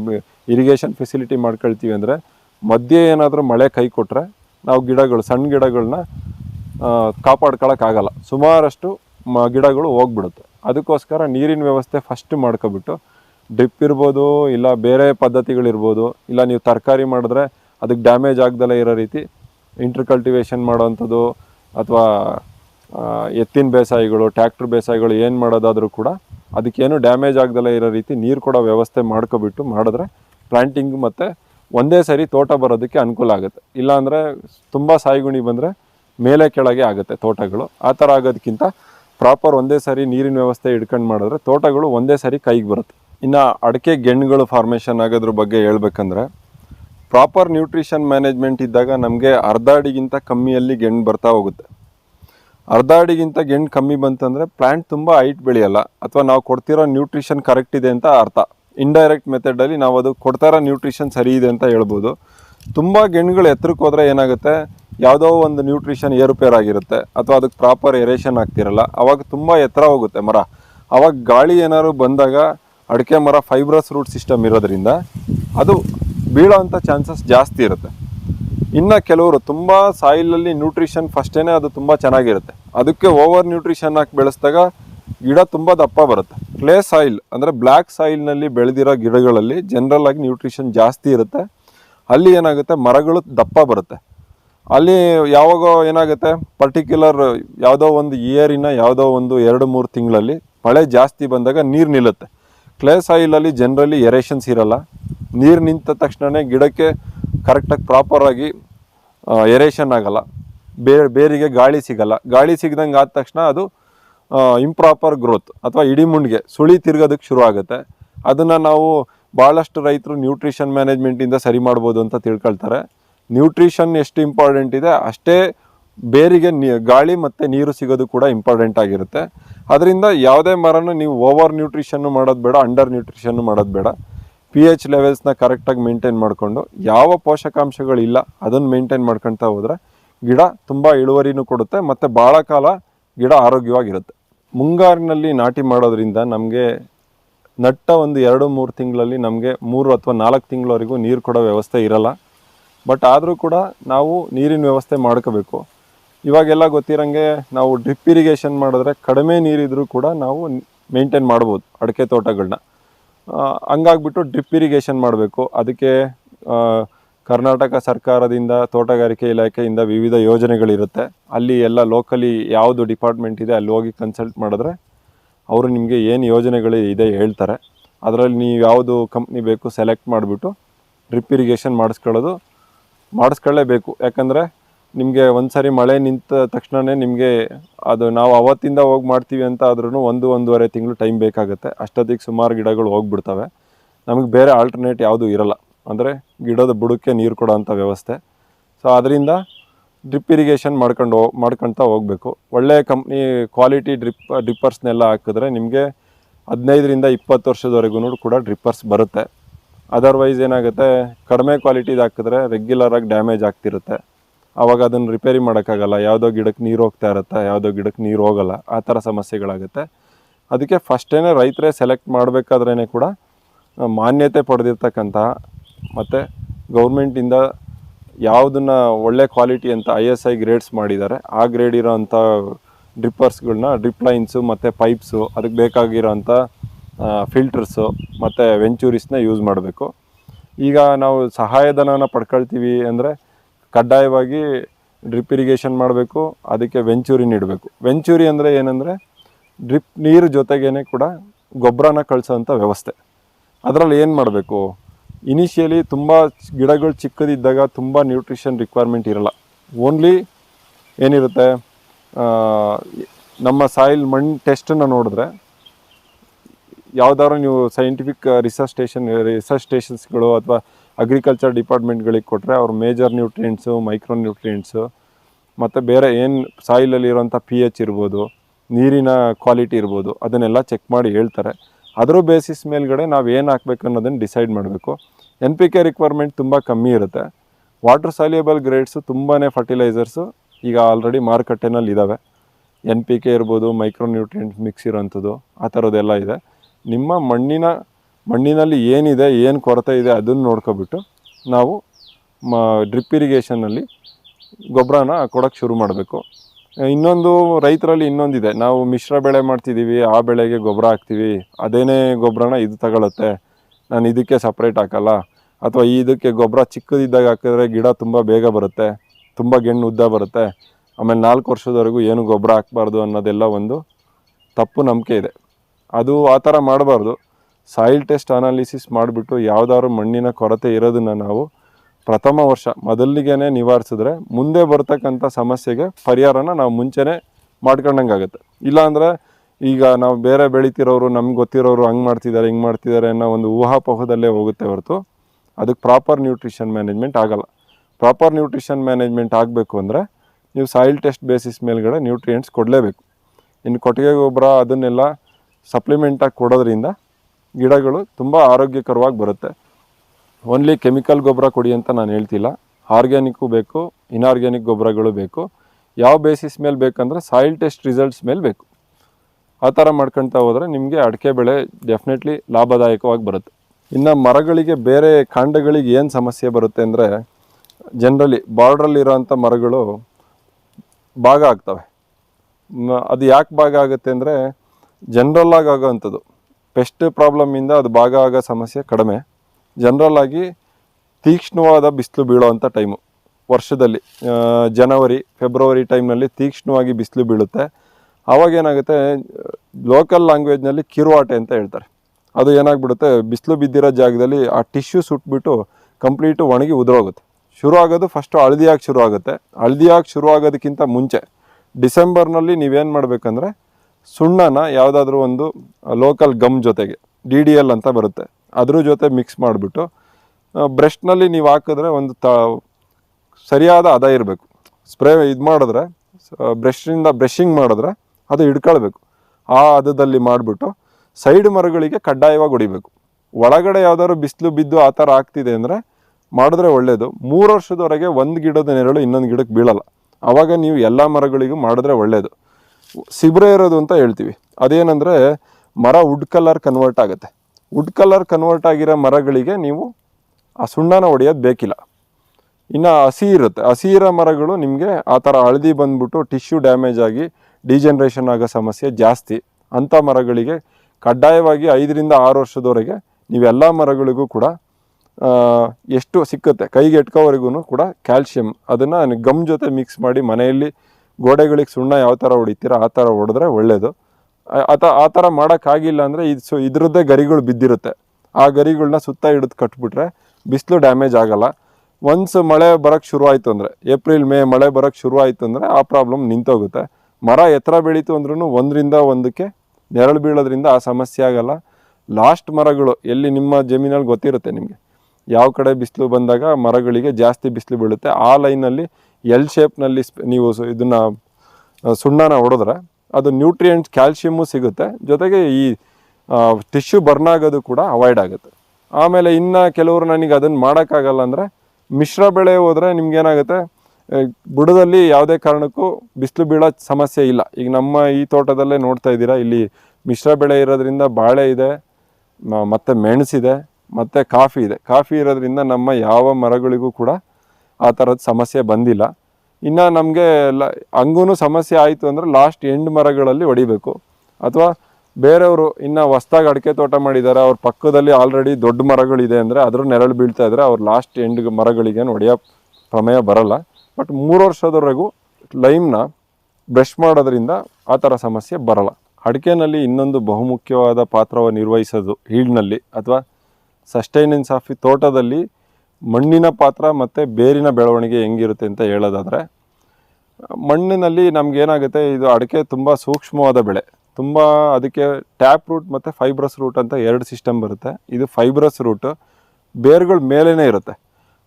ಇರಿಗೇಷನ್ ಫೆಸಿಲಿಟಿ ಮಾಡ್ಕೊಳ್ತೀವಿ ಅಂದರೆ ಮಧ್ಯೆ ಏನಾದರೂ ಮಳೆ ಕೈ ಕೊಟ್ಟರೆ ನಾವು ಗಿಡಗಳು, ಸಣ್ಣ ಗಿಡಗಳನ್ನ ಕಾಪಾಡ್ಕೊಳಕ್ಕಾಗಲ್ಲ. ಸುಮಾರಷ್ಟು ಮ, ಗಿಡಗಳು ಹೋಗ್ಬಿಡುತ್ತೆ. ಅದಕ್ಕೋಸ್ಕರ ನೀರಿನ ವ್ಯವಸ್ಥೆ ಫಸ್ಟ್ ಮಾಡ್ಕೊಬಿಟ್ಟು ಡ್ರಿಪ್ ಇರ್ಬೋದು, ಇಲ್ಲ ಬೇರೆ ಪದ್ಧತಿಗಳಿರ್ಬೋದು, ಇಲ್ಲ ನೀವು ತರಕಾರಿ ಮಾಡಿದ್ರೆ ಅದಕ್ಕೆ ಡ್ಯಾಮೇಜ್ ಆಗ್ದಲೇ ಇರೋ ರೀತಿ ಇಂಟ್ರ್ ಕಲ್ಟಿವೇಷನ್ ಮಾಡೋವಂಥದ್ದು, ಅಥವಾ ಎತ್ತಿನ ಬೇಸಾಯಗಳು ಟ್ಯಾಕ್ಟ್ರ್ ಬೇಸಾಯಗಳು ಏನು ಮಾಡೋದಾದರೂ ಕೂಡ ಅದಕ್ಕೇನು ಡ್ಯಾಮೇಜ್ ಆಗ್ದಲೇ ಇರೋ ರೀತಿ ನೀರು ಕೊಡೋ ವ್ಯವಸ್ಥೆ ಮಾಡ್ಕೊಬಿಟ್ಟು ಮಾಡಿದ್ರೆ ಪ್ಲ್ಯಾಂಟಿಂಗ್ ಮತ್ತು ಒಂದೇ ಸರಿ ತೋಟ ಬರೋದಕ್ಕೆ ಅನುಕೂಲ ಆಗುತ್ತೆ. ಇಲ್ಲಾಂದರೆ ತುಂಬ ಸಾಯಿಗುಣಿ ಬಂದರೆ ಮೇಲೆ ಕೆಳಗೆ ಆಗುತ್ತೆ ತೋಟಗಳು. ಆ ಥರ ಆಗೋದಕ್ಕಿಂತ ಪ್ರಾಪರ್ ಒಂದೇ ಸರಿ ನೀರಿನ ವ್ಯವಸ್ಥೆ ಇಟ್ಕೊಂಡು ಮಾಡಿದ್ರೆ ತೋಟಗಳು ಒಂದೇ ಸರಿ ಕೈಗೆ ಬರುತ್ತೆ. ಇನ್ನು ಅಡಿಕೆ ಗೆಣ್ಣುಗಳು ಫಾರ್ಮೇಷನ್ ಆಗೋದ್ರ ಬಗ್ಗೆ ಹೇಳ್ಬೇಕಂದ್ರೆ ಪ್ರಾಪರ್ ನ್ಯೂಟ್ರಿಷನ್ ಮ್ಯಾನೇಜ್ಮೆಂಟ್ ಇದ್ದಾಗ ನಮಗೆ ಅರ್ಧ ಅಡಿಗಿಂತ ಕಮ್ಮಿಯಲ್ಲಿ ಗೆಣ್ಣು ಬರ್ತಾ ಹೋಗುತ್ತೆ. ಅರ್ಧ ಅಡಿಗಿಂತ ಗೆಣ್ಣು ಕಮ್ಮಿ ಬಂತಂದರೆ ಪ್ಲ್ಯಾಂಟ್ ತುಂಬ ಹೈಟ್ ಬೆಳೆಯಲ್ಲ, ಅಥವಾ ನಾವು ಕೊಡ್ತಿರೋ ನ್ಯೂಟ್ರಿಷನ್ ಕರೆಕ್ಟ್ ಇದೆ ಅಂತ ಅರ್ಥ. ಇಂಡೈರೆಕ್ಟ್ ಮೆಥಡಲ್ಲಿ ನಾವು ಅದು ಕೊಡ್ತಾ ನ್ಯೂಟ್ರಿಷನ್ ಸರಿ ಇದೆ ಅಂತ ಹೇಳ್ಬೋದು. ತುಂಬ ಗಿಣ್ಗಳು ಎತ್ತರಕ್ಕೆ ಹೋದರೆ ಏನಾಗುತ್ತೆ? ಯಾವುದೋ ಒಂದು ನ್ಯೂಟ್ರಿಷನ್ ಏರುಪೇರಾಗಿರುತ್ತೆ ಅಥವಾ ಅದಕ್ಕೆ ಪ್ರಾಪರ್ ಎರೇಷನ್ ಆಗ್ತಿರಲ್ಲ. ಅವಾಗ ತುಂಬ ಎತ್ತರ ಹೋಗುತ್ತೆ ಮರ. ಅವಾಗ ಗಾಳಿ ಏನಾದ್ರು ಬಂದಾಗ ಅಡಿಕೆ ಮರ ಫೈಬ್ರಸ್ ರೂಟ್ ಸಿಸ್ಟಮ್ ಇರೋದ್ರಿಂದ ಅದು ಬೀಳೋವಂಥ ಚಾನ್ಸಸ್ ಜಾಸ್ತಿ ಇರುತ್ತೆ. ಇನ್ನು ಕೆಲವರು ತುಂಬ ಸಾಯಿಲಲ್ಲಿ ನ್ಯೂಟ್ರಿಷನ್ ಫಸ್ಟೇ ಅದು ತುಂಬ ಚೆನ್ನಾಗಿರುತ್ತೆ. ಅದಕ್ಕೆ ಓವರ್ ನ್ಯೂಟ್ರಿಷನ್ ಹಾಕಿ ಬೆಳೆಸಿದಾಗ ಗಿಡ ತುಂಬ ದಪ್ಪ ಬರುತ್ತೆ. ಕ್ಲೇ ಸಾಯಿಲ್ ಅಂದರೆ ಬ್ಲ್ಯಾಕ್ ಸಾಯಿಲ್ನಲ್ಲಿ ಬೆಳೆದಿರೋ ಗಿಡಗಳಲ್ಲಿ ಜನರಲ್ ಆಗಿ ನ್ಯೂಟ್ರಿಷನ್ ಜಾಸ್ತಿ ಇರುತ್ತೆ. ಅಲ್ಲಿ ಏನಾಗುತ್ತೆ? ಮರಗಳು ದಪ್ಪ ಬರುತ್ತೆ. ಅಲ್ಲಿ ಯಾವಾಗ ಏನಾಗುತ್ತೆ? ಪರ್ಟಿಕ್ಯುಲರ್ ಯಾವುದೋ ಒಂದು ಇಯರಿನ ಯಾವುದೋ ಒಂದು ಎರಡು, ಮೂರು ತಿಂಗಳಲ್ಲಿ ಮಳೆ ಜಾಸ್ತಿ ಬಂದಾಗ ನೀರು ನಿಲ್ಲುತ್ತೆ. ಕ್ಲೇ ಸಾಯಿಲಲ್ಲಿ ಜನರಲಿ ಎರೇಷನ್ಸ್ ಇರಲ್ಲ. ನೀರು ನಿಂತ ತಕ್ಷಣವೇ ಗಿಡಕ್ಕೆ ಕರೆಕ್ಟಾಗಿ ಪ್ರಾಪರಾಗಿ ಎರೇಷನ್ ಆಗಲ್ಲ. ಬೇರೆ ಬೇರಿಗೆ ಗಾಳಿ ಸಿಗಲ್ಲ. ಗಾಳಿ ಸಿಗ್ದಂಗೆ ಆದ ತಕ್ಷಣ ಅದು ಇಂಪ್ರಾಪರ್ ಗ್ರೋತ್ ಅಥವಾ ಇಡೀ ಮುಂಡಿಗೆ ಸುಳಿ ತಿರ್ಗೋದಕ್ಕೆ ಶುರು ಆಗುತ್ತೆ ಅದನ್ನು ನಾವು ಭಾಳಷ್ಟು ರೈತರು ನ್ಯೂಟ್ರಿಷನ್ ಮ್ಯಾನೇಜ್ಮೆಂಟಿಂದ ಸರಿ ಮಾಡ್ಬೋದು ಅಂತ ತಿಳ್ಕೊಳ್ತಾರೆ. ನ್ಯೂಟ್ರಿಷನ್ ಎಷ್ಟು ಇಂಪಾರ್ಟೆಂಟ್ ಇದೆ ಅಷ್ಟೇ ಬೇರಿಗೆ ಗಾಳಿ ಮತ್ತು ನೀರು ಸಿಗೋದು ಕೂಡ ಇಂಪಾರ್ಟೆಂಟ್ ಆಗಿರುತ್ತೆ. ಅದರಿಂದ ಯಾವುದೇ ಮರನೂ ನೀವು ಓವರ್ ನ್ಯೂಟ್ರಿಷನ್ನು ಮಾಡೋದು ಬೇಡ ಅಂಡರ್ ನ್ಯೂಟ್ರಿಷನ್ನು ಮಾಡೋದು ಬೇಡ. ಪಿ ಎಚ್ ಲೆವೆಲ್ಸ್ನ ಕರೆಕ್ಟಾಗಿ ಮೇಂಟೈನ್ ಮಾಡಿಕೊಂಡು ಯಾವ ಪೋಷಕಾಂಶಗಳಿಲ್ಲ ಅದನ್ನು ಮೇಂಟೈನ್ ಮಾಡ್ಕೊಳ್ತಾ ಹೋದರೆ ಗಿಡ ತುಂಬ ಇಳುವರಿನೂ ಕೊಡುತ್ತೆ, ಮತ್ತು ಭಾಳ ಕಾಲ ಗಿಡ ಆರೋಗ್ಯವಾಗಿರುತ್ತೆ. ಮುಂಗಾರಿನಲ್ಲಿ ನಾಟಿ ಮಾಡೋದ್ರಿಂದ ನಮಗೆ ನಟ್ಟ ಒಂದು ಎರಡು ಮೂರು ತಿಂಗಳಲ್ಲಿ ನಮಗೆ ಮೂರು ಅಥವಾ ನಾಲ್ಕು ತಿಂಗಳವರೆಗೂ ನೀರು ಕೊಡೋ ವ್ಯವಸ್ಥೆ ಇರಲ್ಲ. ಬಟ್ ಆದರೂ ಕೂಡ ನಾವು ನೀರಿನ ವ್ಯವಸ್ಥೆ ಮಾಡ್ಕೋಬೇಕು. ಇವಾಗೆಲ್ಲ ಗೊತ್ತಿರೋಂಗೆ ನಾವು ಡ್ರಿಪ್ ಇರಿಗೇಷನ್ ಮಾಡಿದ್ರೆ ಕಡಿಮೆ ನೀರಿದ್ರೂ ಕೂಡ ನಾವು ಮೇಂಟೈನ್ ಮಾಡ್ಬೋದು ಅಡಿಕೆ ತೋಟಗಳನ್ನ. ಹಂಗಾಗ್ಬಿಟ್ಟು ಡ್ರಿಪ್ ಇರಿಗೇಷನ್ ಮಾಡಬೇಕು. ಅದಕ್ಕೆ ಕರ್ನಾಟಕ ಸರ್ಕಾರದಿಂದ ತೋಟಗಾರಿಕೆ ಇಲಾಖೆಯಿಂದ ವಿವಿಧ ಯೋಜನೆಗಳಿರುತ್ತೆ. ಅಲ್ಲಿ ಎಲ್ಲ ಲೋಕಲಿ ಯಾವುದು ಡಿಪಾರ್ಟ್ಮೆಂಟ್ ಇದೆ, ಅಲ್ಲಿ ಹೋಗಿ ಕನ್ಸಲ್ಟ್ ಮಾಡಿದ್ರೆ ಅವರು ನಿಮಗೆ ಏನು ಯೋಜನೆಗಳು ಇದೆ ಹೇಳ್ತಾರೆ. ಅದರಲ್ಲಿ ನೀವು ಯಾವುದು ಕಂಪ್ನಿ ಬೇಕು ಸೆಲೆಕ್ಟ್ ಮಾಡಿಬಿಟ್ಟು ಡ್ರಿಪ್ ಇರಿಗೇಷನ್ ಮಾಡಿಸ್ಕೊಳ್ಳೋದು ಮಾಡಿಸ್ಕೊಳ್ಳೇಬೇಕು. ಯಾಕಂದರೆ ನಿಮಗೆ ಒಂದು ಸಾರಿ ಮಳೆ ನಿಂತ ತಕ್ಷಣವೇ ನಿಮಗೆ ಅದು ನಾವು ಅವತ್ತಿಂದ ಹೋಗಿ ಮಾಡ್ತೀವಿ ಅಂತ ಆದ್ರೂ ಒಂದು, ಒಂದೂವರೆ ತಿಂಗಳು ಟೈಮ್ ಬೇಕಾಗುತ್ತೆ. ಅಷ್ಟೊತ್ತಿಗೆ ಸುಮಾರು ಗಿಡಗಳು ಹೋಗ್ಬಿಡ್ತವೆ. ನಮಗೆ ಬೇರೆ ಆಲ್ಟರ್ನೇಟ್ ಯಾವುದೂ ಇರಲ್ಲ. ಅಂದರೆ ಗಿಡದ ಬುಡಕ್ಕೆ ನೀರು ಕೊಡೋಂಥ ವ್ಯವಸ್ಥೆ. ಸೊ ಅದರಿಂದ ಡ್ರಿಪ್ ಇರಿಗೇಷನ್ ಮಾಡ್ಕೊಂಡು ಮಾಡ್ಕೊಳ್ತಾ ಹೋಗಬೇಕು. ಒಳ್ಳೆಯ ಕಂಪ್ನಿ ಕ್ವಾಲಿಟಿ ಡ್ರಿಪ್, ಡ್ರಿಪ್ಪರ್ಸ್ನೆಲ್ಲ ಹಾಕಿದ್ರೆ ನಿಮಗೆ ಹದಿನೈದರಿಂದ ಇಪ್ಪತ್ತು ವರ್ಷದವರೆಗೂ ಕೂಡ ಡ್ರಿಪ್ಪರ್ಸ್ ಬರುತ್ತೆ. ಅದರ್ವೈಸ್ ಏನಾಗುತ್ತೆ, ಕಡಿಮೆ ಕ್ವಾಲಿಟಿದು ಹಾಕಿದ್ರೆ ರೆಗ್ಯುಲರಾಗಿ ಡ್ಯಾಮೇಜ್ ಆಗ್ತಿರುತ್ತೆ. ಆವಾಗ ಅದನ್ನು ರಿಪೇರಿ ಮಾಡೋಕ್ಕಾಗಲ್ಲ. ಯಾವುದೋ ಗಿಡಕ್ಕೆ ನೀರು ಹೋಗ್ತಾ ಇರುತ್ತೆ, ಯಾವುದೋ ಗಿಡಕ್ಕೆ ನೀರು ಹೋಗಲ್ಲ. ಆ ಥರ ಸಮಸ್ಯೆಗಳಾಗುತ್ತೆ. ಅದಕ್ಕೆ ಫಸ್ಟೇ ರೈತರೇ ಸೆಲೆಕ್ಟ್ ಮಾಡಬೇಕಾದ್ರೇ ಕೂಡ ಮಾನ್ಯತೆ ಪಡೆದಿರ್ತಕ್ಕಂತಹ ಮತ್ತು ಗೌರ್ಮೆಂಟಿಂದ ಯಾವುದನ್ನು ಒಳ್ಳೆ ಕ್ವಾಲಿಟಿ ಅಂತ ಐ ಎಸ್ ಐ ಗ್ರೇಡ್ಸ್ ಮಾಡಿದ್ದಾರೆ. ಆ ಗ್ರೇಡ್ ಇರೋವಂಥ ಡ್ರಿಪ್ಪರ್ಸ್ಗಳನ್ನ, ಡ್ರಿಪ್ ಲೈನ್ಸು ಮತ್ತು ಪೈಪ್ಸು, ಅದಕ್ಕೆ ಬೇಕಾಗಿರೋಂಥ ಫಿಲ್ಟರ್ಸು ಮತ್ತು ವೆಂಚೂರಿಸ್ನ ಯೂಸ್ ಮಾಡಬೇಕು. ಈಗ ನಾವು ಸಹಾಯಧನನ ಪಡ್ಕೊಳ್ತೀವಿ ಅಂದರೆ ಕಡ್ಡಾಯವಾಗಿ ಡ್ರಿಪ್ ಇರಿಗೇಷನ್ ಮಾಡಬೇಕು, ಅದಕ್ಕೆ ವೆಂಚೂರಿ ನೀಡಬೇಕು. ವೆಂಚೂರಿ ಅಂದರೆ ಏನಂದರೆ ಡ್ರಿಪ್ ನೀರು ಜೊತೆಗೇ ಕೂಡ ಗೊಬ್ಬರನ ಕಳಿಸೋ ವ್ಯವಸ್ಥೆ. ಅದರಲ್ಲಿ ಏನು ಮಾಡಬೇಕು? ಇನಿಷಿಯಲಿ ತುಂಬ ಗಿಡಗಳು ಚಿಕ್ಕದಿದ್ದಾಗ ತುಂಬ ನ್ಯೂಟ್ರಿಷನ್ ರಿಕ್ವೈರ್ಮೆಂಟ್ ಇರಲ್ಲ. ಓನ್ಲಿ ಏನಿರುತ್ತೆ? ನಮ್ಮ ಸಾಯಿಲ್ ಮಣ್ಣು ಟೆಸ್ಟನ್ನು ನೋಡಿದ್ರೆ ಯಾವುದಾದ್ರು ನೀವು ಸೈಂಟಿಫಿಕ್ ರಿಸರ್ಚ್ ಸ್ಟೇಷನ್ ರಿಸರ್ಚ್ ಸ್ಟೇಷನ್ಸ್ಗಳು ಅಥವಾ ಅಗ್ರಿಕಲ್ಚರ್ ಡಿಪಾರ್ಟ್ಮೆಂಟ್ಗಳಿಗೆ ಕೊಟ್ಟರೆ ಅವ್ರ ಮೇಜರ್ ನ್ಯೂಟ್ರಿಯೆಂಟ್ಸು ಮೈಕ್ರೋ ನ್ಯೂಟ್ರಿಯೆಂಟ್ಸು ಮತ್ತು ಬೇರೆ ಏನು ಸಾಯಿಲಲ್ಲಿ ಇರೋಂಥ ಪಿ ಎಚ್ ಇರ್ಬೋದು, ನೀರಿನ ಕ್ವಾಲಿಟಿ ಇರ್ಬೋದು, ಅದನ್ನೆಲ್ಲ ಚೆಕ್ ಮಾಡಿ ಹೇಳ್ತಾರೆ. ಅದರ ಬೇಸಿಸ್ ಮೇಲ್ಗಡೆ ನಾವು ಏನು ಹಾಕ್ಬೇಕು ಅನ್ನೋದನ್ನು ಡಿಸೈಡ್ ಮಾಡಬೇಕು. ಎನ್ ಪಿ ಕೆ ರಿಕ್ವೈರ್ಮೆಂಟ್ ತುಂಬ ಕಮ್ಮಿ ಇರುತ್ತೆ. ವಾಟರ್ ಸಾಲ್ಯೂಬಲ್ ಗ್ರೇಡ್ಸು ತುಂಬಾ ಫರ್ಟಿಲೈಸರ್ಸು ಈಗ ಆಲ್ರೆಡಿ ಮಾರುಕಟ್ಟೆನಲ್ಲಿ ಇದ್ದಾವೆ ಎನ್ ಪಿ ಕೆ ಇರ್ಬೋದು ಮೈಕ್ರೋ ನ್ಯೂಟ್ರಿಯೆಂಟ್ಸ್ ಮಿಕ್ಸ್ ಇರೋಂಥದ್ದು ಆ ಥರದ್ದೆಲ್ಲ ಇದೆ. ನಿಮ್ಮ ಮಣ್ಣಿನ, ಮಣ್ಣಿನಲ್ಲಿ ಏನಿದೆ, ಏನು ಕೊರತೆ ಇದೆ ಅದನ್ನು ನೋಡ್ಕೊಬಿಟ್ಟು ನಾವು ಮ ಡ್ರಿಪ್ ಇರಿಗೇಷನಲ್ಲಿ ಗೊಬ್ಬರನ ಕೊಡೋಕ್ಕೆ ಶುರು ಮಾಡಬೇಕು. ಇನ್ನೊಂದು ರೈತರಲ್ಲಿ ಇನ್ನೊಂದಿದೆ. ನಾವು ಮಿಶ್ರ ಬೆಳೆ ಮಾಡ್ತಿದ್ದೀವಿ, ಆ ಬೆಳೆಗೆ ಗೊಬ್ಬರ ಹಾಕ್ತೀವಿ, ಅದೇನೇ ಗೊಬ್ಬರನ ಇದು ತಗೊಳುತ್ತೆ. ನಾನು ಇದಕ್ಕೆ ಸಪ್ರೇಟ್ ಹಾಕಲ್ಲ? ಅಥವಾ ಇದಕ್ಕೆ ಗೊಬ್ಬರ ಚಿಕ್ಕದಿದ್ದಾಗ ಹಾಕಿದ್ರೆ ಗಿಡ ತುಂಬ ಬೇಗ ಬರುತ್ತೆ, ತುಂಬ ಗೆಣ್ಣು ಉದ್ದ ಬರುತ್ತೆ, ಆಮೇಲೆ ನಾಲ್ಕು ವರ್ಷದವರೆಗೂ ಏನು ಗೊಬ್ಬರ ಹಾಕಬಾರ್ದು ಅನ್ನೋದೆಲ್ಲ ಒಂದು ತಪ್ಪು ನಂಬಿಕೆ ಇದೆ. ಅದು ಆ ಥರ ಮಾಡಬಾರ್ದು. ಸಾಯಿಲ್ ಟೆಸ್ಟ್ ಅನಾಲಿಸಿಸ್ ಮಾಡಿಬಿಟ್ಟು ಯಾವುದಾದ್ರು ಮಣ್ಣಿನ ಕೊರತೆ ಇರೋದನ್ನು ನಾವು ಪ್ರಥಮ ವರ್ಷ ಮೊದಲಿಗೆನೇ ನಿವಾರಿಸಿದ್ರೆ ಮುಂದೆ ಬರ್ತಕ್ಕಂಥ ಸಮಸ್ಯೆಗೆ ಪರಿಹಾರನ ನಾವು ಮುಂಚೆನೇ ಮಾಡ್ಕೊಂಡಂಗಾಗುತ್ತೆ. ಇಲ್ಲಾಂದರೆ ಈಗ ನಾವು ಬೇರೆ ಬೆಳಿತಿರೋರು, ನಮ್ಗೆ ಗೊತ್ತಿರೋರು ಹಂಗೆ ಮಾಡ್ತಿದ್ದಾರೆ, ಹಿಂಗೆ ಮಾಡ್ತಿದ್ದಾರೆ ಅನ್ನೋ ಒಂದು ಊಹಾಪೋಹದಲ್ಲೇ ಹೋಗುತ್ತೆ ಹೊರತು. ಅದಕ್ಕೆ ಪ್ರಾಪರ್ ನ್ಯೂಟ್ರಿಷನ್ ಮ್ಯಾನೇಜ್ಮೆಂಟ್ ಆಗಲ್ಲ. ಪ್ರಾಪರ್ ನ್ಯೂಟ್ರಿಷನ್ ಮ್ಯಾನೇಜ್ಮೆಂಟ್ ಆಗಬೇಕು ಅಂದರೆ ನೀವು ಸಾಯಿಲ್ ಟೆಸ್ಟ್ ಬೇಸಿಸ್ ಮೇಲ್ಗಡೆ ನ್ಯೂಟ್ರಿಯೆಂಟ್ಸ್ ಕೊಡಲೇಬೇಕು. ಇನ್ನು ಕೊಟ್ಟಿಗೆ ಗೊಬ್ಬರ ಅದನ್ನೆಲ್ಲ ಸಪ್ಲಿಮೆಂಟಾಗಿ ಕೊಡೋದ್ರಿಂದ ಗಿಡಗಳು ತುಂಬ ಆರೋಗ್ಯಕರವಾಗಿ ಬರುತ್ತೆ. ಓನ್ಲಿ ಕೆಮಿಕಲ್ ಗೊಬ್ಬರ ಕೊಡಿ ಅಂತ ನಾನು ಹೇಳ್ತಿಲ್ಲ. ಆರ್ಗ್ಯಾನಿಕ್ಕು ಬೇಕು ಇನ್ಆರ್ಗ್ಯಾನಿಕ್ ಗೊಬ್ಬರಗಳು ಬೇಕು. ಯಾವ ಬೇಸಿಸ್ ಮೇಲೆ ಬೇಕಂದರೆ ಸಾಯಿಲ್ ಟೆಸ್ಟ್ ರಿಸಲ್ಟ್ಸ್ ಮೇಲೆ ಬೇಕು. ಆ ಥರ ಮಾಡ್ಕೊಳ್ತಾ ಹೋದರೆ ನಿಮಗೆ ಅಡಿಕೆ ಬೆಳೆ ಡೆಫಿನೆಟ್ಲಿ ಲಾಭದಾಯಕವಾಗಿ ಬರುತ್ತೆ. ಇನ್ನು ಮರಗಳಿಗೆ ಬೇರೆ ಕಾಂಡಗಳಿಗೆ ಏನು ಸಮಸ್ಯೆ ಬರುತ್ತೆ ಅಂದರೆ ಜನರಲಿ ಬಾರ್ಡ್ರಲ್ಲಿರೋಂಥ ಮರಗಳು ಭಾಗ ಆಗ್ತವೆ. ಅದು ಯಾಕೆ ಭಾಗ ಆಗುತ್ತೆ ಅಂದರೆ ಜನ್ರಲ್ಲಾಗಿ ಆಗಿ ಆಗೋವಂಥದ್ದು. ಪೆಸ್ಟ್ ಪ್ರಾಬ್ಲಮ್ಮಿಂದ ಅದು ಭಾಗ ಆಗೋ ಸಮಸ್ಯೆ ಕಡಿಮೆ. ಜನರಲ್ಲಾಗಿ ತೀಕ್ಷ್ಣವಾದ ಬಿಸಿಲು ಬೀಳೋವಂಥ ಟೈಮು ವರ್ಷದಲ್ಲಿ ಜನವರಿ ಫೆಬ್ರವರಿ ಟೈಮ್ನಲ್ಲಿ ತೀಕ್ಷ್ಣವಾಗಿ ಬಿಸಿಲು ಬೀಳುತ್ತೆ. ಆವಾಗ ಏನಾಗುತ್ತೆ ಲೋಕಲ್ ಲ್ಯಾಂಗ್ವೇಜ್ನಲ್ಲಿ ಕಿರುವಾಟೆ ಅಂತ ಹೇಳ್ತಾರೆ. ಅದು ಏನಾಗ್ಬಿಡುತ್ತೆ, ಬಿಸಿಲು ಬಿದ್ದಿರೋ ಜಾಗದಲ್ಲಿ ಆ ಟಿಶ್ಯೂ ಸುಟ್ಬಿಟ್ಟು ಕಂಪ್ಲೀಟು ಒಣಗಿ ಉದುರೋಗುತ್ತೆ. ಶುರು ಆಗೋದು ಫಸ್ಟು ಹಳದಿಯಾಗಿ ಶುರು ಆಗುತ್ತೆ ಹಳದಿಯಾಗಿ ಶುರು ಆಗೋದಕ್ಕಿಂತ ಮುಂಚೆ ಡಿಸೆಂಬರ್ನಲ್ಲಿ ನೀವೇನು ಮಾಡಬೇಕಂದ್ರೆ, ಸುಣ್ಣನ ಯಾವುದಾದ್ರೂ ಒಂದು ಲೋಕಲ್ ಗಮ್ ಜೊತೆಗೆ ಡಿ ಡಿ ಎಲ್ ಅಂತ ಬರುತ್ತೆ. ಅದ್ರ ಜೊತೆ ಮಿಕ್ಸ್ ಮಾಡಿಬಿಟ್ಟು ಬ್ರಷ್ನಲ್ಲಿ ನೀವು ಹಾಕಿದ್ರೆ ಒಂದು ತ, ಸರಿಯಾದ ಅದ ಇರಬೇಕು. ಸ್ಪ್ರೇ ಇದು ಮಾಡಿದ್ರೆ ಬ್ರಷ್ನಿಂದ ಬ್ರಷಿಂಗ್ ಮಾಡಿದ್ರೆ ಅದು ಹಿಡ್ಕೊಳ್ಬೇಕು. ಆ ಹದದಲ್ಲಿ ಮಾಡಿಬಿಟ್ಟು ಸೈಡ್ ಮರಗಳಿಗೆ ಕಡ್ಡಾಯವಾಗಿ ಹೊಡಿಬೇಕು. ಒಳಗಡೆ ಯಾವ್ದಾದ್ರು ಬಿಸಿಲು ಬಿದ್ದು ಆ ಥರ ಆಗ್ತಿದೆ ಅಂದರೆ ಮಾಡಿದ್ರೆ ಒಳ್ಳೆಯದು ಮೂರು ವರ್ಷದವರೆಗೆ ಒಂದು ಗಿಡದ ನೆರಳು ಇನ್ನೊಂದು ಗಿಡಕ್ಕೆ ಬೀಳಲ್ಲ. ಆವಾಗ ನೀವು ಎಲ್ಲ ಮರಗಳಿಗೂ ಮಾಡಿದ್ರೆ ಒಳ್ಳೆಯದು ಸಿಬ್ರೆ ಇರೋದು ಅಂತ ಹೇಳ್ತೀವಿ. ಅದೇನೆಂದರೆ ಮರ ವುಡ್ ಕಲರ್ ಕನ್ವರ್ಟ್ ಆಗುತ್ತೆ. ವುಡ್ ಕಲರ್ ಕನ್ವರ್ಟ್ ಆಗಿರೋ ಮರಗಳಿಗೆ ನೀವು ಆ ಸುಣ್ಣನ ಹೊಡೆಯೋದು ಬೇಕಿಲ್ಲ. ಇನ್ನು ಹಸಿ ಇರುತ್ತೆ. ಹಸಿ ಇರೋ ಮರಗಳು ನಿಮಗೆ ಆ ಥರ ಹಳದಿ ಬಂದ್ಬಿಟ್ಟು ಟಿಶ್ಯೂ ಡ್ಯಾಮೇಜ್ ಆಗಿ ಡಿಜನ್ರೇಷನ್ ಆಗೋ ಸಮಸ್ಯೆ ಜಾಸ್ತಿ. ಅಂಥ ಮರಗಳಿಗೆ ಕಡ್ಡಾಯವಾಗಿ ಐದರಿಂದ ಆರು ವರ್ಷದವರೆಗೆ ನೀವೆಲ್ಲ ಮರಗಳಿಗೂ ಕೂಡ ಎಷ್ಟು ಸಿಕ್ಕುತ್ತೆ, ಕೈಗೆ ಎಟ್ಕೋವರೆಗೂ ಕೂಡ ಕ್ಯಾಲ್ಶಿಯಂ. ಅದನ್ನು ಗಮ್ ಜೊತೆ ಮಿಕ್ಸ್ ಮಾಡಿ ಮನೆಯಲ್ಲಿ ಗೋಡೆಗಳಿಗೆ ಸುಣ್ಣ ಯಾವ ಥರ ಹೊಡಿತೀರ ಆ ಥರ ಹೊಡೆದ್ರೆ ಒಳ್ಳೆಯದು ಆತ ಆ ಥರ ಮಾಡೋಕ್ಕಾಗಿಲ್ಲ ಅಂದರೆ ಇದು ಸೊ, ಇದ್ರದ್ದೇ ಗರಿಗಳು ಬಿದ್ದಿರುತ್ತೆ. ಆ ಗರಿಗಳನ್ನ ಸುತ್ತ ಹಿಡಿದು ಕಟ್ಬಿಟ್ರೆ ಬಿಸಿಲು ಡ್ಯಾಮೇಜ್ ಆಗಲ್ಲ. ಒನ್ಸ್ ಮಳೆ ಬರೋಕ್ಕೆ ಶುರು ಆಯಿತು ಅಂದರೆ, ಏಪ್ರಿಲ್, ಮೇ ಮಳೆ ಬರೋಕ್ಕೆ ಶುರು ಆಯಿತು ಅಂದರೆ ಆ ಪ್ರಾಬ್ಲಮ್ ನಿಂತೋಗುತ್ತೆ. ಮರ ಎತ್ತರ ಬೆಳೀತು ಅಂದ್ರೂ ಒಂದರಿಂದ ಒಂದಕ್ಕೆ ನೆರಳು ಬೀಳೋದ್ರಿಂದ ಆ ಸಮಸ್ಯೆ ಆಗಲ್ಲ. ಲಾಸ್ಟ್ ಮರಗಳು ಎಲ್ಲಿ ನಿಮ್ಮ ಜಮೀನಲ್ಲಿ ಗೊತ್ತಿರುತ್ತೆ ನಿಮಗೆ? ಯಾವ ಕಡೆ ಬಿಸಿಲು ಬಂದಾಗ ಮರಗಳಿಗೆ ಜಾಸ್ತಿ ಬಿಸಿಲು ಬೀಳುತ್ತೆ? ಆ ಲೈನಲ್ಲಿ ಎಲ್ ಶೇಪ್ನಲ್ಲಿ ನೀವು ಇದನ್ನ ಸುಣ್ಣನ ಹೊಡೆದ್ರೆ ಅದು ನ್ಯೂಟ್ರಿಯೆಂಟ್ಸ್ ಕ್ಯಾಲ್ಶಿಯಮು ಸಿಗುತ್ತೆ. ಜೊತೆಗೆ ಈ ಟಿಶ್ಯೂ ಬರ್ನ್ ಆಗೋದು ಕೂಡ ಅವಾಯ್ಡ್ ಆಗುತ್ತೆ. ಆಮೇಲೆ ಇನ್ನು ಕೆಲವರು ನನಗೆ ಅದನ್ನು ಮಾಡೋಕ್ಕಾಗಲ್ಲ ಅಂದರೆ ಮಿಶ್ರ ಬೆಳೆ ಹೋದರೆ ನಿಮ್ಗೇನಾಗುತ್ತೆ? ಬುಡದಲ್ಲಿ ಯಾವುದೇ ಕಾರಣಕ್ಕೂ ಬಿಸಿಲು ಬೀಳೋ ಸಮಸ್ಯೆ ಇಲ್ಲ. ಈಗ ನಮ್ಮ ಈ ತೋಟದಲ್ಲೇ ನೋಡ್ತಾ ಇದ್ದೀರಾ, ಇಲ್ಲಿ ಮಿಶ್ರ ಬೆಳೆ ಇರೋದ್ರಿಂದ ಬಾಳೆ ಇದೆ ಮತ್ತು ಮೆಣಸಿದೆ ಮತ್ತು ಕಾಫಿ ಇದೆ. ಕಾಫಿ ಇರೋದ್ರಿಂದ ನಮ್ಮ ಯಾವ ಮರಗಳಿಗೂ ಕೂಡ ಆ ಥರದ ಸಮಸ್ಯೆ ಬಂದಿಲ್ಲ. ಇನ್ನು ನಮಗೆ ಲ ಹಂಗೂ ಸಮಸ್ಯೆ ಆಯಿತು ಅಂದರೆ ಲಾಸ್ಟ್ ಎಂಡ್ ಮರಗಳಲ್ಲಿ ಹೊಡಿಬೇಕು. ಅಥವಾ ಬೇರೆಯವರು ಇನ್ನು ಹೊಸ್ದಾಗಿ ಅಡಿಕೆ ತೋಟ ಮಾಡಿದ್ದಾರೆ ಅವ್ರ ಪಕ್ಕದಲ್ಲಿ ಆಲ್ರೆಡಿ ದೊಡ್ಡ ಮರಗಳಿದೆ ಅಂದರೆ ಅದರ ನೆರಳು ಬೀಳ್ತಾ ಇದ್ದರೆ ಅವ್ರ ಲಾಸ್ಟ್ ಎಂಡ್ ಮರಗಳಿಗೇನು ಹೊಡೆಯೋ ಪ್ರಮೇಯ ಬರಲ್ಲ. ಬಟ್ ಮೂರು ವರ್ಷದವರೆಗೂ ಲೈಮ್ನ ಬ್ರಷ್ ಮಾಡೋದ್ರಿಂದ ಆ ಥರ ಸಮಸ್ಯೆ ಬರಲ್ಲ. ಅಡಿಕೆನಲ್ಲಿ ಇನ್ನೊಂದು ಬಹುಮುಖ್ಯವಾದ ಪಾತ್ರವನ್ನು ನಿರ್ವಹಿಸೋದು ಹೀಲ್ಡ್ನಲ್ಲಿ ಅಥವಾ ಸಸ್ಟೈನೆನ್ಸ್ ಆಫ್ ತೋಟದಲ್ಲಿ ಮಣ್ಣಿನ ಪಾತ್ರ ಮತ್ತು ಬೇರಿನ ಬೆಳವಣಿಗೆ ಹೆಂಗಿರುತ್ತೆ ಅಂತ ಹೇಳೋದಾದರೆ, ಮಣ್ಣಿನಲ್ಲಿ ನಮಗೇನಾಗುತ್ತೆ, ಇದು ಅಡಿಕೆ ತುಂಬ ಸೂಕ್ಷ್ಮವಾದ ಬೆಳೆ. ತುಂಬ ಅದಕ್ಕೆ ಟ್ಯಾಪ್ ರೂಟ್ ಮತ್ತು ಫೈಬ್ರಸ್ ರೂಟ್ ಅಂತ ಎರಡು ಸಿಸ್ಟಮ್ ಬರುತ್ತೆ. ಇದು ಫೈಬ್ರಸ್ ರೂಟ್ ಬೇರುಗಳ ಮೇಲೇ ಇರುತ್ತೆ.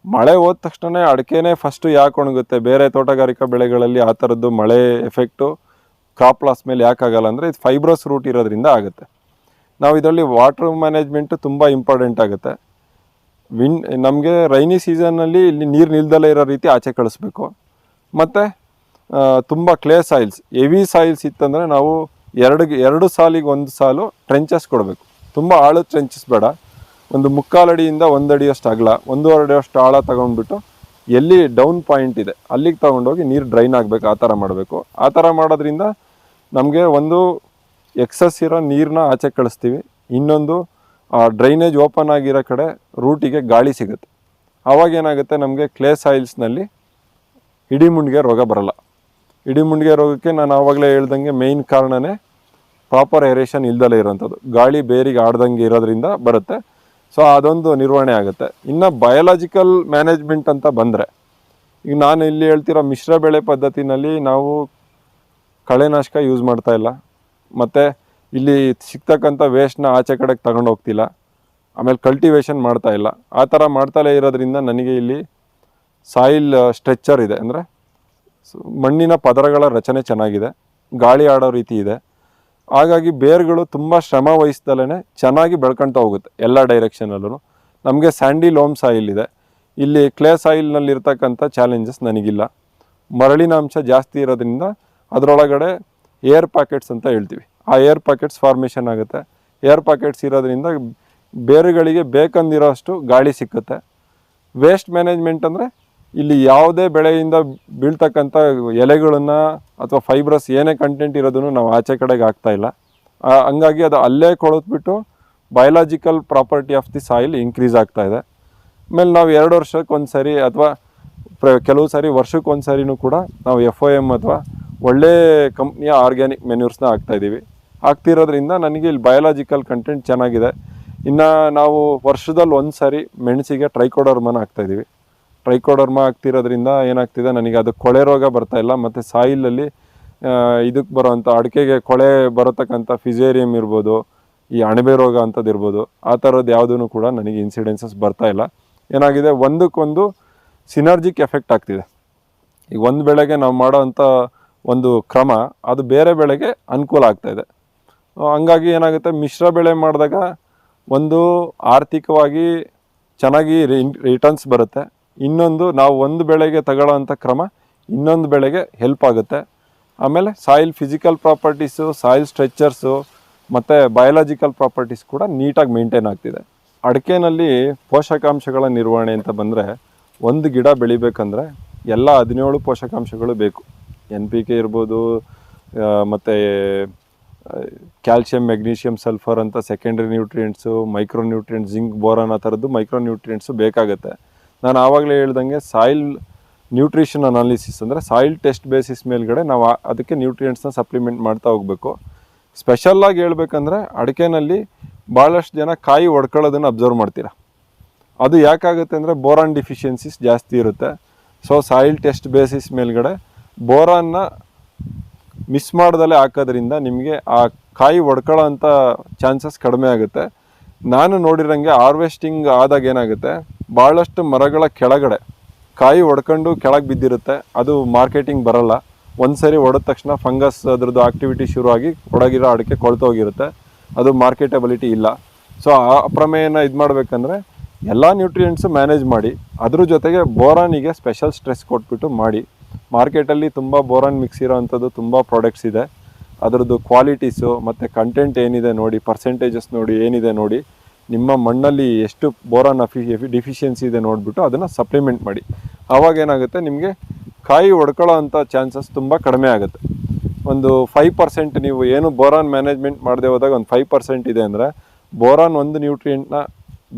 ಮಳೆ ಹೋದ ತಕ್ಷಣ ಅಡಿಕೆನೇ ಫಸ್ಟು ಯಾಕೆ ಒಣಗುತ್ತೆ? ಬೇರೆ ತೋಟಗಾರಿಕಾ ಬೆಳೆಗಳಲ್ಲಿ ಆ ಥರದ್ದು ಮಳೆ ಎಫೆಕ್ಟು ಕ್ರಾಪ್ ಲಾಸ್ ಮೇಲೆ ಯಾಕೆ ಆಗಲ್ಲ ಅಂದರೆ ಇದು ಫೈಬ್ರಸ್ ರೂಟ್ ಇರೋದ್ರಿಂದ ಆಗುತ್ತೆ. ನಾವು ಇದರಲ್ಲಿ ವಾಟರ್ ಮ್ಯಾನೇಜ್ಮೆಂಟು ತುಂಬ ಇಂಪಾರ್ಟೆಂಟ್ ಆಗುತ್ತೆ. ವಿನ್ ನಮಗೆ ರೈನಿ ಸೀಸನ್ನಲ್ಲಿ ಇಲ್ಲಿ ನೀರು ನಿಲ್ದಲೇ ಇರೋ ರೀತಿ ಆಚೆ ಕಳಿಸ್ಬೇಕು. ಮತ್ತು ತುಂಬ ಕ್ಲೇ ಸಾಯಿಲ್ಸ್ ಹೆವಿ ಸಾಯಿಲ್ಸ್ ಇತ್ತಂದರೆ ನಾವು ಎರಡು ಎರಡು ಸಾಲಿಗೆ ಒಂದು ಸಾಲು ಟ್ರೆಂಚಸ್ ಕೊಡಬೇಕು. ತುಂಬ ಆಳು ಟ್ರೆಂಚಸ್ ಬೇಡ. ಒಂದು ಮುಕ್ಕಾಲಡಿಯಿಂದ ಒಂದಡಿಯಷ್ಟು ಅಗಲ ಒಂದೂವರೆ ಅಡಿಯಷ್ಟು ಆಳ ತಗೊಂಡ್ಬಿಟ್ಟು ಎಲ್ಲಿ ಡೌನ್ ಪಾಯಿಂಟ್ ಇದೆ, ಅಲ್ಲಿಗೆ ತಗೊಂಡೋಗಿ ನೀರು ಡ್ರೈನ್ ಆಗಬೇಕು, ಆ ಥರ ಮಾಡಬೇಕು. ಆ ಥರ ಮಾಡೋದ್ರಿಂದ ನಮಗೆ ಒಂದು ಎಕ್ಸಸ್ ಇರೋ ನೀರನ್ನ ಆಚೆ ಕಳಿಸ್ತೀವಿ. ಇನ್ನೊಂದು, ಆ ಡ್ರೈನೇಜ್ ಓಪನ್ ಆಗಿರೋ ಕಡೆ ರೂಟಿಗೆ ಗಾಳಿ ಸಿಗುತ್ತೆ. ಆವಾಗ ಏನಾಗುತ್ತೆ, ನಮಗೆ ಕ್ಲೇ ಸಾಯಿಲ್ಸ್ನಲ್ಲಿ ಇಡಿಮುಂಡಿಗೆ ರೋಗ ಬರಲ್ಲ. ಇಡಿಮುಂಡಿಗೆ ರೋಗಕ್ಕೆ ನಾನು ಆವಾಗಲೇ ಹೇಳ್ದಂಗೆ ಮೇಯ್ನ್ ಕಾರಣನೇ ಪ್ರಾಪರ್ ಏರೇಷನ್ ಇಲ್ದಲೇ ಇರೋಂಥದ್ದು. ಗಾಳಿ ಬೇರಿಗೆ ಆಡ್ದಂಗೆ ಇರೋದ್ರಿಂದ ಬರುತ್ತೆ. ಸೊ ಅದೊಂದು ನಿರ್ವಹಣೆ ಆಗುತ್ತೆ. ಇನ್ನು ಬಯಾಲಜಿಕಲ್ ಮ್ಯಾನೇಜ್ಮೆಂಟ್ ಅಂತ ಬಂದರೆ, ಈಗ ನಾನು ಇಲ್ಲಿ ಹೇಳ್ತಿರೋ ಮಿಶ್ರ ಬೆಳೆ ಪದ್ಧತಿನಲ್ಲಿ ನಾವು ಕಳೆನಾಶಕ ಯೂಸ್ ಮಾಡ್ತಾ ಇಲ್ಲ. ಮತ್ತು ಇಲ್ಲಿ ಸಿಗ್ತಕ್ಕಂಥ ವೇಸ್ಟ್ನ ಆಚೆ ಕಡೆಗೆ ತಗೊಂಡು ಹೋಗ್ತಿಲ್ಲ. ಆಮೇಲೆ ಕಲ್ಟಿವೇಷನ್ ಮಾಡ್ತಾ ಇಲ್ಲ. ಆ ಥರ ಮಾಡ್ತಲೇ ಇರೋದ್ರಿಂದ ನನಗೆ ಇಲ್ಲಿ ಸಾಯಿಲ್ ಸ್ಟ್ರೆಚ್ಚರ್ ಇದೆ. ಅಂದರೆ ಮಣ್ಣಿನ ಪದರಗಳ ರಚನೆ ಚೆನ್ನಾಗಿದೆ. ಗಾಳಿ ಆಡೋ ರೀತಿ ಇದೆ. ಹಾಗಾಗಿ ಬೇರುಗಳು ತುಂಬ ಶ್ರಮ ವಹಿಸ್ದಲೇ ಚೆನ್ನಾಗಿ ಬೆಳ್ಕೊಳ್ತಾ ಹೋಗುತ್ತೆ ಎಲ್ಲ ಡೈರೆಕ್ಷನಲ್ಲೂ ನಮಗೆ ಸ್ಯಾಂಡಿ ಲೋಮ್ ಸಾಯಿಲ್ ಇದೆ. ಇಲ್ಲಿ ಕ್ಲೇ ಸಾಯಿಲ್ನಲ್ಲಿ ಇರ್ತಕ್ಕಂಥ ಚಾಲೆಂಜಸ್ ನನಗಿಲ್ಲ. ಮರಳಿನ ಅಂಶ ಜಾಸ್ತಿ ಇರೋದ್ರಿಂದ ಅದರೊಳಗಡೆ ಏರ್ ಪಾಕೆಟ್ಸ್ ಅಂತ ಹೇಳ್ತೀವಿ. ಆ ಏರ್ ಪಾಕೆಟ್ಸ್ ಫಾರ್ಮೇಷನ್ ಆಗುತ್ತೆ. ಏರ್ ಪಾಕೆಟ್ಸ್ ಇರೋದ್ರಿಂದ ಬೇರುಗಳಿಗೆ ಬೇಕಂದಿರೋ ಅಷ್ಟು ಗಾಳಿ ಸಿಕ್ಕುತ್ತೆ. ವೇಸ್ಟ್ ಮ್ಯಾನೇಜ್ಮೆಂಟ್ ಅಂದರೆ ಇಲ್ಲಿ ಯಾವುದೇ ಬೆಳೆಯಿಂದ ಬೀಳ್ತಕ್ಕಂಥ ಎಲೆಗಳನ್ನು ಅಥವಾ ಫೈಬ್ರಸ್ ಏನೇ ಕಂಟೆಂಟ್ ಇರೋದನ್ನು ನಾವು ಆಚೆ ಕಡೆಗೆ ಆಗ್ತಾ ಇಲ್ಲ. ಹಂಗಾಗಿ ಅದು ಅಲ್ಲೇ ಕೊಳತ್ಬಿಟ್ಟು biological property of the soil increase ಆಗ್ತಾ ಇದೆ. ಆಮೇಲೆ ನಾವು ಎರಡು ವರ್ಷಕ್ಕೆ ಒಂದು ಸರಿ ಅಥವಾ ಪ್ರ, ಕೆಲವು ಸಾರಿ ವರ್ಷಕ್ಕೆ ಒಂದು ಸಾರಿನೂ ಕೂಡ ನಾವು ಎಫ್ ಒ ಎಂ ಅಥವಾ ಒಳ್ಳೆ ಕಂಪ್ನಿಯ ಆರ್ಗ್ಯಾನಿಕ್ ಮೆನ್ಯೂರ್ಸ್ನ ಹಾಕ್ತಾಯಿದ್ದೀವಿ ಹಾಕ್ತಿರೋದ್ರಿಂದ ನನಗೆ ಇಲ್ಲಿ ಬಯಲಾಜಿಕಲ್ ಕಂಟೆಂಟ್ ಚೆನ್ನಾಗಿದೆ. ಇನ್ನು ನಾವು ವರ್ಷದಲ್ಲಿ ಒಂದು ಸಾರಿ ಮೆಣಸಿಗೆ ಟ್ರೈಕೋಡರ್ಮನ್ ಹಾಕ್ತಾಯಿದ್ದೀವಿ ಟ್ರೈಕೋಡರ್ಮ ಆಗ್ತಿರೋದ್ರಿಂದ ಏನಾಗ್ತಿದೆ? ನನಗೆ ಅದು ಕೊಳೆ ರೋಗ ಬರ್ತಾ ಇಲ್ಲ. ಮತ್ತು ಸಾಯಿಲಲ್ಲಿ ಇದಕ್ಕೆ ಬರೋವಂಥ ಅಡಿಕೆಗೆ ಕೊಳೆ ಬರತಕ್ಕಂಥ ಫಿಜೇರಿಯಂ ಇರ್ಬೋದು ಈ ಅಣಬೆ ರೋಗ ಅಂಥದ್ದು ಇರ್ಬೋದು ಆ ಥರದ್ದು ಯಾವುದೂ ಕೂಡ ನನಗೆ ಇನ್ಸಿಡೆನ್ಸಸ್ ಬರ್ತಾ ಇಲ್ಲ. ಏನಾಗಿದೆ? ಒಂದಕ್ಕೊಂದು ಸಿನರ್ಜಿಕ್ ಎಫೆಕ್ಟ್ ಆಗ್ತಿದೆ. ಈಗ ಒಂದು ಬೆಳೆಗೆ ನಾವು ಮಾಡೋವಂಥ ಒಂದು ಕ್ರಮ ಅದು ಬೇರೆ ಬೆಳೆಗೆ ಅನುಕೂಲ ಆಗ್ತಾ ಇದೆ. ಆ, ಹಂಗಾಗಿ ಏನಾಗುತ್ತೆ? ಮಿಶ್ರ ಬೆಳೆ ಮಾಡಿದಾಗ ಒಂದು ಆರ್ಥಿಕವಾಗಿ ಚೆನ್ನಾಗಿ ರಿಟರ್ನ್ಸ್ ಬರುತ್ತೆ. ಇನ್ನೊಂದು ನಾವು ಒಂದು ಬೆಳೆಗೆ ತಗೊಳ್ಳೋವಂಥ ಕ್ರಮ ಇನ್ನೊಂದು ಬೆಳೆಗೆ ಹೆಲ್ಪ್ ಆಗುತ್ತೆ. ಆಮೇಲೆ soil physical properties soil structures ಮತ್ತು ಬಯಾಲಜಿಕಲ್ ಪ್ರಾಪರ್ಟೀಸ್ ಕೂಡ ನೀಟಾಗಿ ಮೇಂಟೈನ್ ಆಗ್ತಿದೆ. ಅಡಿಕೆನಲ್ಲಿ ಪೋಷಕಾಂಶಗಳ ನಿರ್ವಹಣೆ ಅಂತ ಬಂದರೆ ಒಂದು ಗಿಡ ಬೆಳಿಬೇಕಂದ್ರೆ ಎಲ್ಲ ಹದಿನೇಳು ಪೋಷಕಾಂಶಗಳು ಬೇಕು. ಎನ್ ಪಿ ಕೆ ಇರ್ಬೋದು ಮತ್ತು ಕ್ಯಾಲ್ಶಿಯಂ ಮೆಗ್ನೀಷಿಯಂ ಸಲ್ಫರ್ ಅಂತ secondary nutrients micro nutrients zinc boron ಆ ಥರದ್ದು ಮೈಕ್ರೋ ನ್ಯೂಟ್ರಿಯೆಂಟ್ಸು ಬೇಕಾಗುತ್ತೆ. ನಾನು ಆವಾಗಲೇ ಹೇಳ್ದಂಗೆ ಸಾಯಿಲ್ ನ್ಯೂಟ್ರಿಷನ್ ಅನಾಲಿಸಿಸ್ ಅಂದರೆ ಸಾಯಿಲ್ ಟೆಸ್ಟ್ ಬೇಸಿಸ್ ಮೇಲ್ಗಡೆ ನಾವು ಅದಕ್ಕೆ ನ್ಯೂಟ್ರಿಯೆಂಟ್ಸ್ನ ಸಪ್ಲಿಮೆಂಟ್ ಮಾಡ್ತಾ ಹೋಗಬೇಕು. ಸ್ಪೆಷಲ್ಲಾಗಿ ಹೇಳ್ಬೇಕಂದ್ರೆ ಅಡಿಕೆನಲ್ಲಿ ಭಾಳಷ್ಟು ಜನ ಕಾಯಿ ಒಡ್ಕೊಳ್ಳೋದನ್ನು ಅಬ್ಸರ್ವ್ ಮಾಡ್ತೀರಾ? ಅದು ಯಾಕಾಗುತ್ತೆ ಅಂದರೆ ಬೋರಾನ್ ಡಿಫಿಷಿಯನ್ಸಿಸ್ ಜಾಸ್ತಿ ಇರುತ್ತೆ. ಸೊ ಸಾಯಿಲ್ ಟೆಸ್ಟ್ ಬೇಸಿಸ್ ಮೇಲ್ಗಡೆ ಬೋರಾನ್ನ ಮಿಸ್ ಮಾಡ್ದಲೇ ಹಾಕೋದ್ರಿಂದ ನಿಮಗೆ ಆ ಕಾಯಿ ಒಡ್ಕೊಳ್ಳೋ ಅಂಥ ಚಾನ್ಸಸ್ ಕಡಿಮೆ ಆಗುತ್ತೆ. ನಾನು ನೋಡಿರಂಗೆ ಹಾರ್ವೆಸ್ಟಿಂಗ್ ಆದಾಗ ಏನಾಗುತ್ತೆ? ಭಾಳಷ್ಟು ಮರಗಳ ಕೆಳಗಡೆ ಕಾಯಿ ಒಡ್ಕೊಂಡು ಕೆಳಗೆ ಬಿದ್ದಿರುತ್ತೆ. ಅದು ಮಾರ್ಕೆಟಿಂಗ್ ಬರಲ್ಲ. ಒಂದು ಸರಿ ಹೊಡೆದ ತಕ್ಷಣ ಫಂಗಸ್ ಅದ್ರದ್ದು ಆಕ್ಟಿವಿಟಿ ಶುರುವಾಗಿ ಒಳಗಿರೋ ಅಡಿಕೆ ಕೊಳ್ತೋಗಿರುತ್ತೆ ಅದು ಮಾರ್ಕೆಟಬಿಲಿಟಿ ಇಲ್ಲ. ಸೊ ಆ ಪ್ರಮೇಯನ ಇದು ಮಾಡಬೇಕಂದ್ರೆ ಎಲ್ಲ ನ್ಯೂಟ್ರಿಯೆಂಟ್ಸು ಮ್ಯಾನೇಜ್ ಮಾಡಿ, ಅದ್ರ ಜೊತೆಗೆ ಬೋರಾನಿಗೆ ಸ್ಪೆಷಲ್ ಸ್ಟ್ರೆಸ್ ಕೊಟ್ಬಿಟ್ಟು ಮಾಡಿ. ಮಾರ್ಕೆಟಲ್ಲಿ ತುಂಬ ಬೋರಾನ್ ಮಿಕ್ಸ್ ಇರೋ ಅಂಥದ್ದು ತುಂಬ ಪ್ರಾಡಕ್ಟ್ಸ್ ಇದೆ. ಅದರದ್ದು ಕ್ವಾಲಿಟೀಸು ಮತ್ತು ಕಂಟೆಂಟ್ ಏನಿದೆ ನೋಡಿ ಪರ್ಸೆಂಟೇಜಸ್ ನೋಡಿ, ಏನಿದೆ ನೋಡಿ, ನಿಮ್ಮ ಮಣ್ಣಲ್ಲಿ ಎಷ್ಟು ಬೋರಾನ್ ಅಫಿ ಡಿಫಿಷಿಯನ್ಸಿ ಇದೆ ನೋಡಿಬಿಟ್ಟು ಅದನ್ನು ಸಪ್ಲಿಮೆಂಟ್ ಮಾಡಿ. ಆವಾಗ ಏನಾಗುತ್ತೆ, ನಿಮಗೆ ಕಾಯಿ ಹೊಡ್ಕೊಳ್ಳೋ ಅಂಥ ಚಾನ್ಸಸ್ ತುಂಬ ಕಡಿಮೆ ಆಗುತ್ತೆ. ಒಂದು ಫೈವ್ ಪರ್ಸೆಂಟ್ ನೀವು ಏನು ಬೋರಾನ್ ಮ್ಯಾನೇಜ್ಮೆಂಟ್ ಮಾಡದೆ ಹೋದಾಗ ಒಂದು ಫೈವ್ ಪರ್ಸೆಂಟ್ ಇದೆ ಅಂದರೆ, ಬೋರಾನ್ ಒಂದು ನ್ಯೂಟ್ರಿಯೆಂಟ್ನ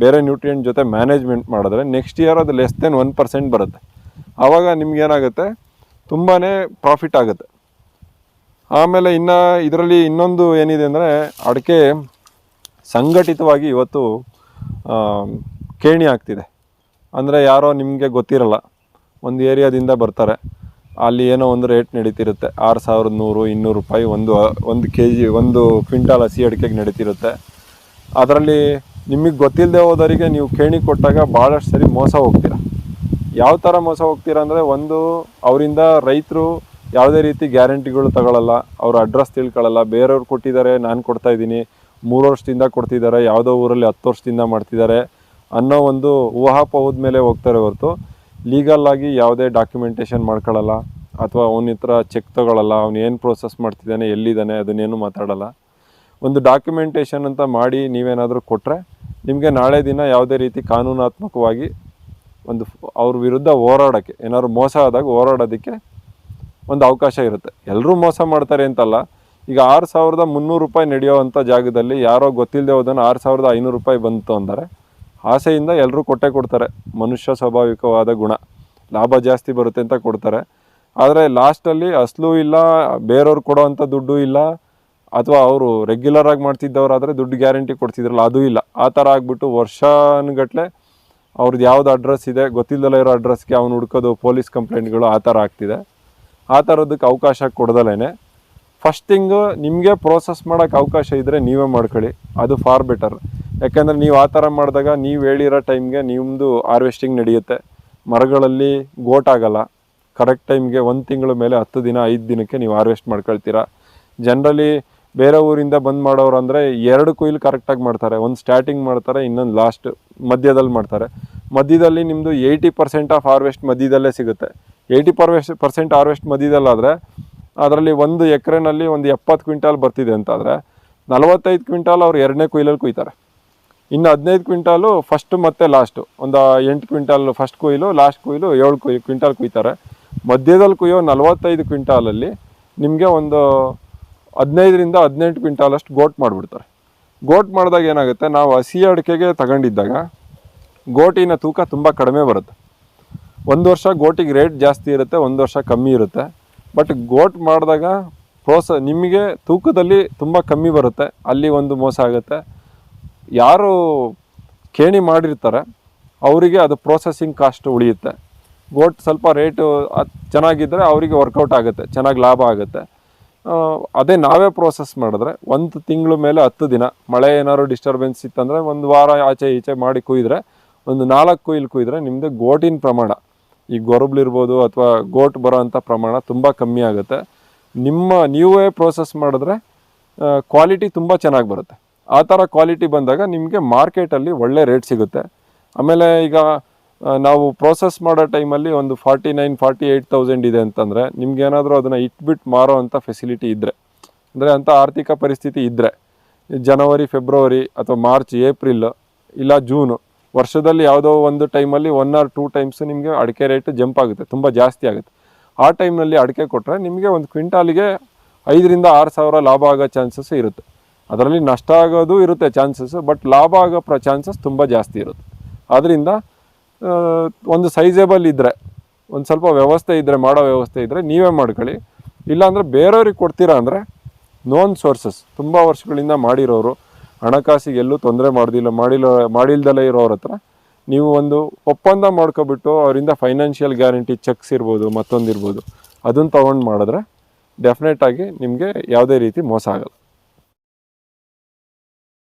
ಬೇರೆ ನ್ಯೂಟ್ರಿಯೆಂಟ್ ಜೊತೆ ಮ್ಯಾನೇಜ್ಮೆಂಟ್ ಮಾಡಿದ್ರೆ ನೆಕ್ಸ್ಟ್ ಇಯರ್ ಅದು ಲೆಸ್ ದೆನ್ ಒನ್ ಪರ್ಸೆಂಟ್ ಬರುತ್ತೆ. ಆವಾಗ ನಿಮ್ಗೆ ಏನಾಗುತ್ತೆ ತುಂಬಾ ಪ್ರಾಫಿಟ್ ಆಗುತ್ತೆ. ಆಮೇಲೆ ಇನ್ನು ಇದರಲ್ಲಿ ಇನ್ನೊಂದು ಏನಿದೆ ಅಂದರೆ ಅಡಿಕೆ ಸಂಘಟಿತವಾಗಿ ಇವತ್ತು ಕೇಣಿ ಆಗ್ತಿದೆ ಅಂದರೆ ಯಾರೋ ನಿಮಗೆ ಗೊತ್ತಿರಲ್ಲ, ಒಂದು ಏರಿಯಾದಿಂದ ಬರ್ತಾರೆ. ಅಲ್ಲಿ ಏನೋ ಒಂದು ರೇಟ್ ನಡೀತಿರುತ್ತೆ. ಆರು ಸಾವಿರದ ನೂರು, ಇನ್ನೂರು ರೂಪಾಯಿ ಒಂದು ಒಂದು ಕೆ ಜಿ ಒಂದು ಕ್ವಿಂಟಾಲ್ ಹಸಿ ಅಡಿಕೆಗೆ ನಡೀತಿರುತ್ತೆ. ಅದರಲ್ಲಿ ನಿಮಗೆ ಗೊತ್ತಿಲ್ಲದೆ ಹೋದವರಿಗೆ ನೀವು ಕೇಣಿ ಕೊಟ್ಟಾಗ ಭಾಳಷ್ಟು ಸರಿ ಮೋಸ ಹೋಗ್ತೀರ. ಯಾವ ಥರ ಮೋಸ ಹೋಗ್ತೀರ ಅಂದರೆ ಒಂದು, ಅವರಿಂದ ರೈತರು ಯಾವುದೇ ರೀತಿ ಗ್ಯಾರಂಟಿಗಳು ತಗೊಳ್ಳಲ್ಲ ಅವ್ರ ಅಡ್ರೆಸ್ ತಿಳ್ಕೊಳ್ಳಲ್ಲ ಬೇರೆಯವ್ರು ಕೊಟ್ಟಿದ್ದಾರೆ, ನಾನು ಕೊಡ್ತಾ ಇದ್ದೀನಿ. ಮೂರು ವರ್ಷದಿಂದ ಕೊಡ್ತಿದ್ದಾರೆ, ಯಾವುದೋ ಊರಲ್ಲಿ ಹತ್ತು ವರ್ಷದಿಂದ ಮಾಡ್ತಿದ್ದಾರೆ ಅನ್ನೋ ಒಂದು ಊಹಾಪೋಹದ ಮೇಲೆ ಹೋಗ್ತಾರೆ ಹೊರತು. ಲೀಗಲ್ ಆಗಿ ಯಾವುದೇ ಡಾಕ್ಯುಮೆಂಟೇಷನ್ ಮಾಡ್ಕೊಳ್ಳಲ್ಲ ಅಥವಾ ಅವನ ಚೆಕ್ ತಗೊಳ್ಳಲ್ಲ ಅವ್ನು ಏನು ಪ್ರೋಸೆಸ್ ಮಾಡ್ತಿದ್ದಾನೆ, ಎಲ್ಲಿದ್ದಾನೆ, ಅದನ್ನೇನು ಮಾತಾಡಲ್ಲ. ಒಂದು ಡಾಕ್ಯುಮೆಂಟೇಷನ್ ಅಂತ ಮಾಡಿ ನೀವೇನಾದರೂ ಕೊಟ್ಟರೆ ನಿಮಗೆ ನಾಳೆ ದಿನ ಯಾವುದೇ ರೀತಿ ಕಾನೂನಾತ್ಮಕವಾಗಿ ಒಂದು ಅವ್ರ ವಿರುದ್ಧ ಹೋರಾಡೋಕ್ಕೆ, ಏನಾದ್ರು ಮೋಸ ಆದಾಗ ಹೋರಾಡೋದಕ್ಕೆ ಒಂದು ಅವಕಾಶ ಇರುತ್ತೆ. ಎಲ್ಲರೂ ಮೋಸ ಮಾಡ್ತಾರೆ ಅಂತಲ್ಲ, ಈಗ ಆರು ಸಾವಿರದ ಮುನ್ನೂರು ರೂಪಾಯಿ ನಡೆಯೋವಂಥ ಜಾಗದಲ್ಲಿ ಯಾರೋ ಗೊತ್ತಿಲ್ಲದೆ ಹೋದನ್ನು ಆರು ಸಾವಿರದ ಐನೂರು ರೂಪಾಯಿ ಬಂತು ಅಂದರೆ, ಆಸೆಯಿಂದ ಎಲ್ಲರೂ ಕೊಟ್ಟೆ ಕೊಡ್ತಾರೆ. ಮನುಷ್ಯ ಸ್ವಾಭಾವಿಕವಾದ ಗುಣ. ಲಾಭ ಜಾಸ್ತಿ ಬರುತ್ತೆ ಅಂತ ಕೊಡ್ತಾರೆ. ಆದರೆ ಲಾಸ್ಟಲ್ಲಿ ಅಸಲು ಇಲ್ಲ, ಬೇರೆಯವ್ರು ಕೊಡೋವಂಥ ದುಡ್ಡು ಇಲ್ಲ, ಅಥವಾ ಅವರು ರೆಗ್ಯುಲರ್ ಆಗಿ ಮಾಡ್ತಿದ್ದವರಾದರೆ ದುಡ್ಡು ಗ್ಯಾರಂಟಿ ಕೊಡ್ತಿದ್ರಲ್ಲ, ಅದು ಇಲ್ಲ. ಆ ಥರ ಆಗಿಬಿಟ್ಟು ವರ್ಷಾನುಗಟ್ಲೆ ಅವ್ರದ್ದು ಯಾವ್ದು ಅಡ್ರೆಸ್ ಇದೆ ಗೊತ್ತಿಲ್ಲದಲ್ಲ ಇರೋ ಅಡ್ರೆಸ್ಗೆ ಅವ್ನು ಹುಡ್ಕೋದು ಪೊಲೀಸ್ ಕಂಪ್ಲೇಂಟ್ಗಳು ಆ ಥರ ಆಗ್ತಿದೆ. ಆ ಥರದಕ್ಕೆ ಅವಕಾಶ ಕೊಡ್ದಲೇ ಫಸ್ಟ್ ಥಿಂಗು ನಿಮಗೆ ಪ್ರೋಸೆಸ್ ಮಾಡೋಕ್ಕೆ ಅವಕಾಶ ಇದ್ದರೆ ನೀವೇ ಮಾಡ್ಕೊಳ್ಳಿ. ಅದು ಫಾರ್ ಬೆಟರ್ ಯಾಕೆಂದರೆ ನೀವು ಆ ಥರ ಮಾಡಿದಾಗ ನೀವು ಹೇಳಿರೋ ಟೈಮ್ಗೆ ನಿಮ್ಮದು ಹಾರ್ವೆಸ್ಟಿಂಗ್ ನಡೆಯುತ್ತೆ. ಮರಗಳಲ್ಲಿ ಗೋಟ್ ಆಗಲ್ಲ. ಕರೆಕ್ಟ್ ಟೈಮ್ಗೆ ಒಂದು ತಿಂಗಳ ಮೇಲೆ ಹತ್ತು ದಿನ, ಐದು ದಿನಕ್ಕೆ ನೀವು ಹಾರ್ವೆಸ್ಟ್ ಮಾಡ್ಕೊಳ್ತೀರಾ. ಜನರಲಿ ಬೇರೆ ಊರಿಂದ ಬಂದ್ ಮಾಡೋರು ಅಂದರೆ ಎರಡು ಕುಯ್ಲು ಕರೆಕ್ಟಾಗಿ ಮಾಡ್ತಾರೆ. ಒಂದು ಸ್ಟಾರ್ಟಿಂಗ್ ಮಾಡ್ತಾರೆ, ಇನ್ನೊಂದು ಲಾಸ್ಟ್ ಮಧ್ಯದಲ್ಲಿ ಮಾಡ್ತಾರೆ. ಮಧ್ಯದಲ್ಲಿ ನಿಮ್ಮದು ಏಯ್ಟಿ ಪರ್ಸೆಂಟ್ ಆಫ್ ಹಾರ್ವೆಸ್ಟ್ ಮಧ್ಯದಲ್ಲೇ ಸಿಗುತ್ತೆ. ಏಯ್ಟಿ ಪರ್ವೆಸ್ಟ್ ಪರ್ಸೆಂಟ್ ಹಾರ್ವೆಸ್ಟ್ ಮಧ್ಯದಲ್ಲಾದರೆ, ಅದರಲ್ಲಿ ಒಂದು ಎಕರೆನಲ್ಲಿ ಒಂದು ಎಪ್ಪತ್ತು ಕ್ವಿಂಟಾಲ್ ಬರ್ತಿದೆ ಅಂತಾದರೆ, ನಲವತ್ತೈದು ಕ್ವಿಂಟಾಲ್ ಅವ್ರು ಎರಡನೇ ಕೊಯ್ಲಲ್ಲಿ ಕೊಯ್ತಾರೆ. ಇನ್ನು ಹದಿನೈದು ಕ್ವಿಂಟಾಲು ಫಸ್ಟ್ ಮತ್ತು ಲಾಸ್ಟು ಒಂದು ಎಂಟು ಕ್ವಿಂಟಾಲ್ ಫಸ್ಟ್ ಕೊಯ್ಲು ಲಾಸ್ಟ್ ಕೊಯ್ಲು, ಏಳು ಕೊಯ್ ಕ್ವಿಂಟಾಲ್ ಕುಯ್ತಾರೆ. ಮಧ್ಯದಲ್ಲಿ ಕುಯ್ಯೋ ನಲವತ್ತೈದು ಕ್ವಿಂಟಾಲಲ್ಲಿ ನಿಮಗೆ ಒಂದು ಹದಿನೈದರಿಂದ ಹದಿನೆಂಟು ಕ್ವಿಂಟಾಲಷ್ಟು ಗೋಟ್ ಮಾಡಿಬಿಡ್ತಾರೆ. ಗೋಟ್ ಮಾಡಿದಾಗ ಏನಾಗುತ್ತೆ, ನಾವು ಹಸಿ ಅಡಿಕೆಗೆ ತಗೊಂಡಿದ್ದಾಗ ಗೋಟಿನ ತೂಕ ತುಂಬ ಕಡಿಮೆ ಬರುತ್ತೆ. ಒಂದು ವರ್ಷ ಗೋಟಿಗೆ ರೇಟ್ ಜಾಸ್ತಿ ಇರುತ್ತೆ, ಒಂದು ವರ್ಷ ಕಮ್ಮಿ ಇರುತ್ತೆ. ಬಟ್ ಗೋಟ್ ಮಾಡಿದಾಗ ಪ್ರೋಸ ನಿಮಗೆ ತೂಕದಲ್ಲಿ ತುಂಬ ಕಮ್ಮಿ ಬರುತ್ತೆ, ಅಲ್ಲಿ ಒಂದು ಮೋಸ ಆಗುತ್ತೆ. ಯಾರು ಕೇಣಿ ಮಾಡಿರ್ತಾರೆ, ಅವರಿಗೆ ಅದು ಪ್ರೋಸೆಸಿಂಗ್ ಕಾಸ್ಟ್ ಉಳಿಯುತ್ತೆ. ಗೋಟ್ ಸ್ವಲ್ಪ ರೇಟು ಚೆನ್ನಾಗಿದ್ದರೆ ಅವರಿಗೆ ವರ್ಕೌಟ್ ಆಗುತ್ತೆ, ಚೆನ್ನಾಗಿ ಲಾಭ ಆಗುತ್ತೆ. ಅದೇ ನಾವೇ ಪ್ರೋಸೆಸ್ ಮಾಡಿದ್ರೆ, ಒಂದು ತಿಂಗಳ ಮೇಲೆ ಹತ್ತು ದಿನ, ಮಳೆ ಏನಾದ್ರು ಡಿಸ್ಟರ್ಬೆನ್ಸ್ ಇತ್ತಂದರೆ, ಒಂದು ವಾರ ಆಚೆ ಈಚೆ ಮಾಡಿ ಕುಯ್ದ್ರೆ, ಒಂದು ನಾಲ್ಕು ಕುಯ್ಲು ಕುಯ್ದ್ರೆ ನಿಮ್ಮದು ಗೋಟಿನ ಪ್ರಮಾಣ ಈ ಗೊರಬ್ಲಿರ್ಬೋದು ಅಥವಾ ಗೋಟ್ ಬರೋ ಪ್ರಮಾಣ ತುಂಬ ಕಮ್ಮಿ ಆಗುತ್ತೆ. ನಿಮ್ಮ, ನೀವೇ ಪ್ರೋಸೆಸ್ ಮಾಡಿದ್ರೆ ಕ್ವಾಲಿಟಿ ತುಂಬ ಚೆನ್ನಾಗಿ ಬರುತ್ತೆ. ಆ ಥರ ಕ್ವಾಲಿಟಿ ಬಂದಾಗ ನಿಮಗೆ ಮಾರ್ಕೆಟಲ್ಲಿ ಒಳ್ಳೆ ರೇಟ್ ಸಿಗುತ್ತೆ. ಆಮೇಲೆ ಈಗ ನಾವು ಪ್ರೋಸೆಸ್ ಮಾಡೋ ಟೈಮಲ್ಲಿ ಒಂದು forty nine forty eight thousand ಇದೆ ಅಂತಂದರೆ, ನಿಮ್ಗೆ ಏನಾದರೂ ಅದನ್ನು ಇಟ್ಬಿಟ್ಟು ಮಾರೋ ಅಂಥ ಫೆಸಿಲಿಟಿ ಇದ್ದರೆ ಅಂದರೆ ಅಂಥ ಆರ್ಥಿಕ ಪರಿಸ್ಥಿತಿ ಇದ್ದರೆ ಜನವರಿ ಫೆಬ್ರವರಿ ಅಥವಾ ಮಾರ್ಚ್ ಏಪ್ರಿಲ್ ಇಲ್ಲ ಜೂನು ವರ್ಷದಲ್ಲಿ ಯಾವುದೋ ಒಂದು ಟೈಮಲ್ಲಿ ಒನ್ ಆರ್ ಟೂ ಟೈಮ್ಸ್ ನಿಮಗೆ ಅಡಿಕೆ ರೇಟ್ ಜಂಪ್ ಆಗುತ್ತೆ, ತುಂಬ ಜಾಸ್ತಿ ಆಗುತ್ತೆ. ಆ ಟೈಮ್ನಲ್ಲಿ ಅಡಿಕೆ ಕೊಟ್ಟರೆ ನಿಮಗೆ ಒಂದು ಕ್ವಿಂಟಾಲಿಗೆ ಐದರಿಂದ ಆರು ಸಾವಿರ ಲಾಭ ಆಗೋ ಚಾನ್ಸಸ್ ಇರುತ್ತೆ. ಅದರಲ್ಲಿ ನಷ್ಟ ಆಗೋದು ಇರುತ್ತೆ ಚಾನ್ಸಸ್ ಬಟ್ ಲಾಭ ಆಗೋ ಪ್ರ ಚಾನ್ಸಸ್ ತುಂಬ ಜಾಸ್ತಿ ಇರುತ್ತೆ. ಆದ್ದರಿಂದ ಒಂದು ಸೈಜೇಬಲ್ ಇದ್ದರೆ ಒಂದು ಸ್ವಲ್ಪ ವ್ಯವಸ್ಥೆ ಇದ್ದರೆ ಮಾಡೋ ವ್ಯವಸ್ಥೆ ಇದ್ದರೆ ನೀವೇ ಮಾಡ್ಕೊಳ್ಳಿ. ಇಲ್ಲಾಂದರೆ ಬೇರೆಯವ್ರಿಗೆ ಕೊಡ್ತೀರಾ ಅಂದರೆ ನೋನ್ ಸೋರ್ಸಸ್ ತುಂಬ ವರ್ಷಗಳಿಂದ ಮಾಡಿರೋರು ಹಣಕಾಸಿಗೆ ಎಲ್ಲೂ ತೊಂದರೆ ಮಾಡ್ದಿಲ್ಲ, ಮಾಡಿಲ್ಲ, ಮಾಡಿಲ್ದಲೇ ಇರೋರ ಹತ್ರ. ನೀವು ಒಂದು ಒಪ್ಪಂದ ಮಾಡ್ಕೊಬಿಟ್ಟು ಅವರಿಂದ ಫೈನಾನ್ಷಿಯಲ್ ಗ್ಯಾರಂಟಿ ಚೆಕ್ಸ್ ಇರ್ಬೋದು ಮತ್ತೊಂದು ಇರ್ಬೋದು ಅದನ್ನು ತೊಗೊಂಡು ಮಾಡಿದ್ರೆ ಡೆಫಿನೆಟ್ ಆಗಿ ನಿಮಗೆ ಯಾವುದೇ ರೀತಿ ಮೋಸ ಆಗಲ್ಲ.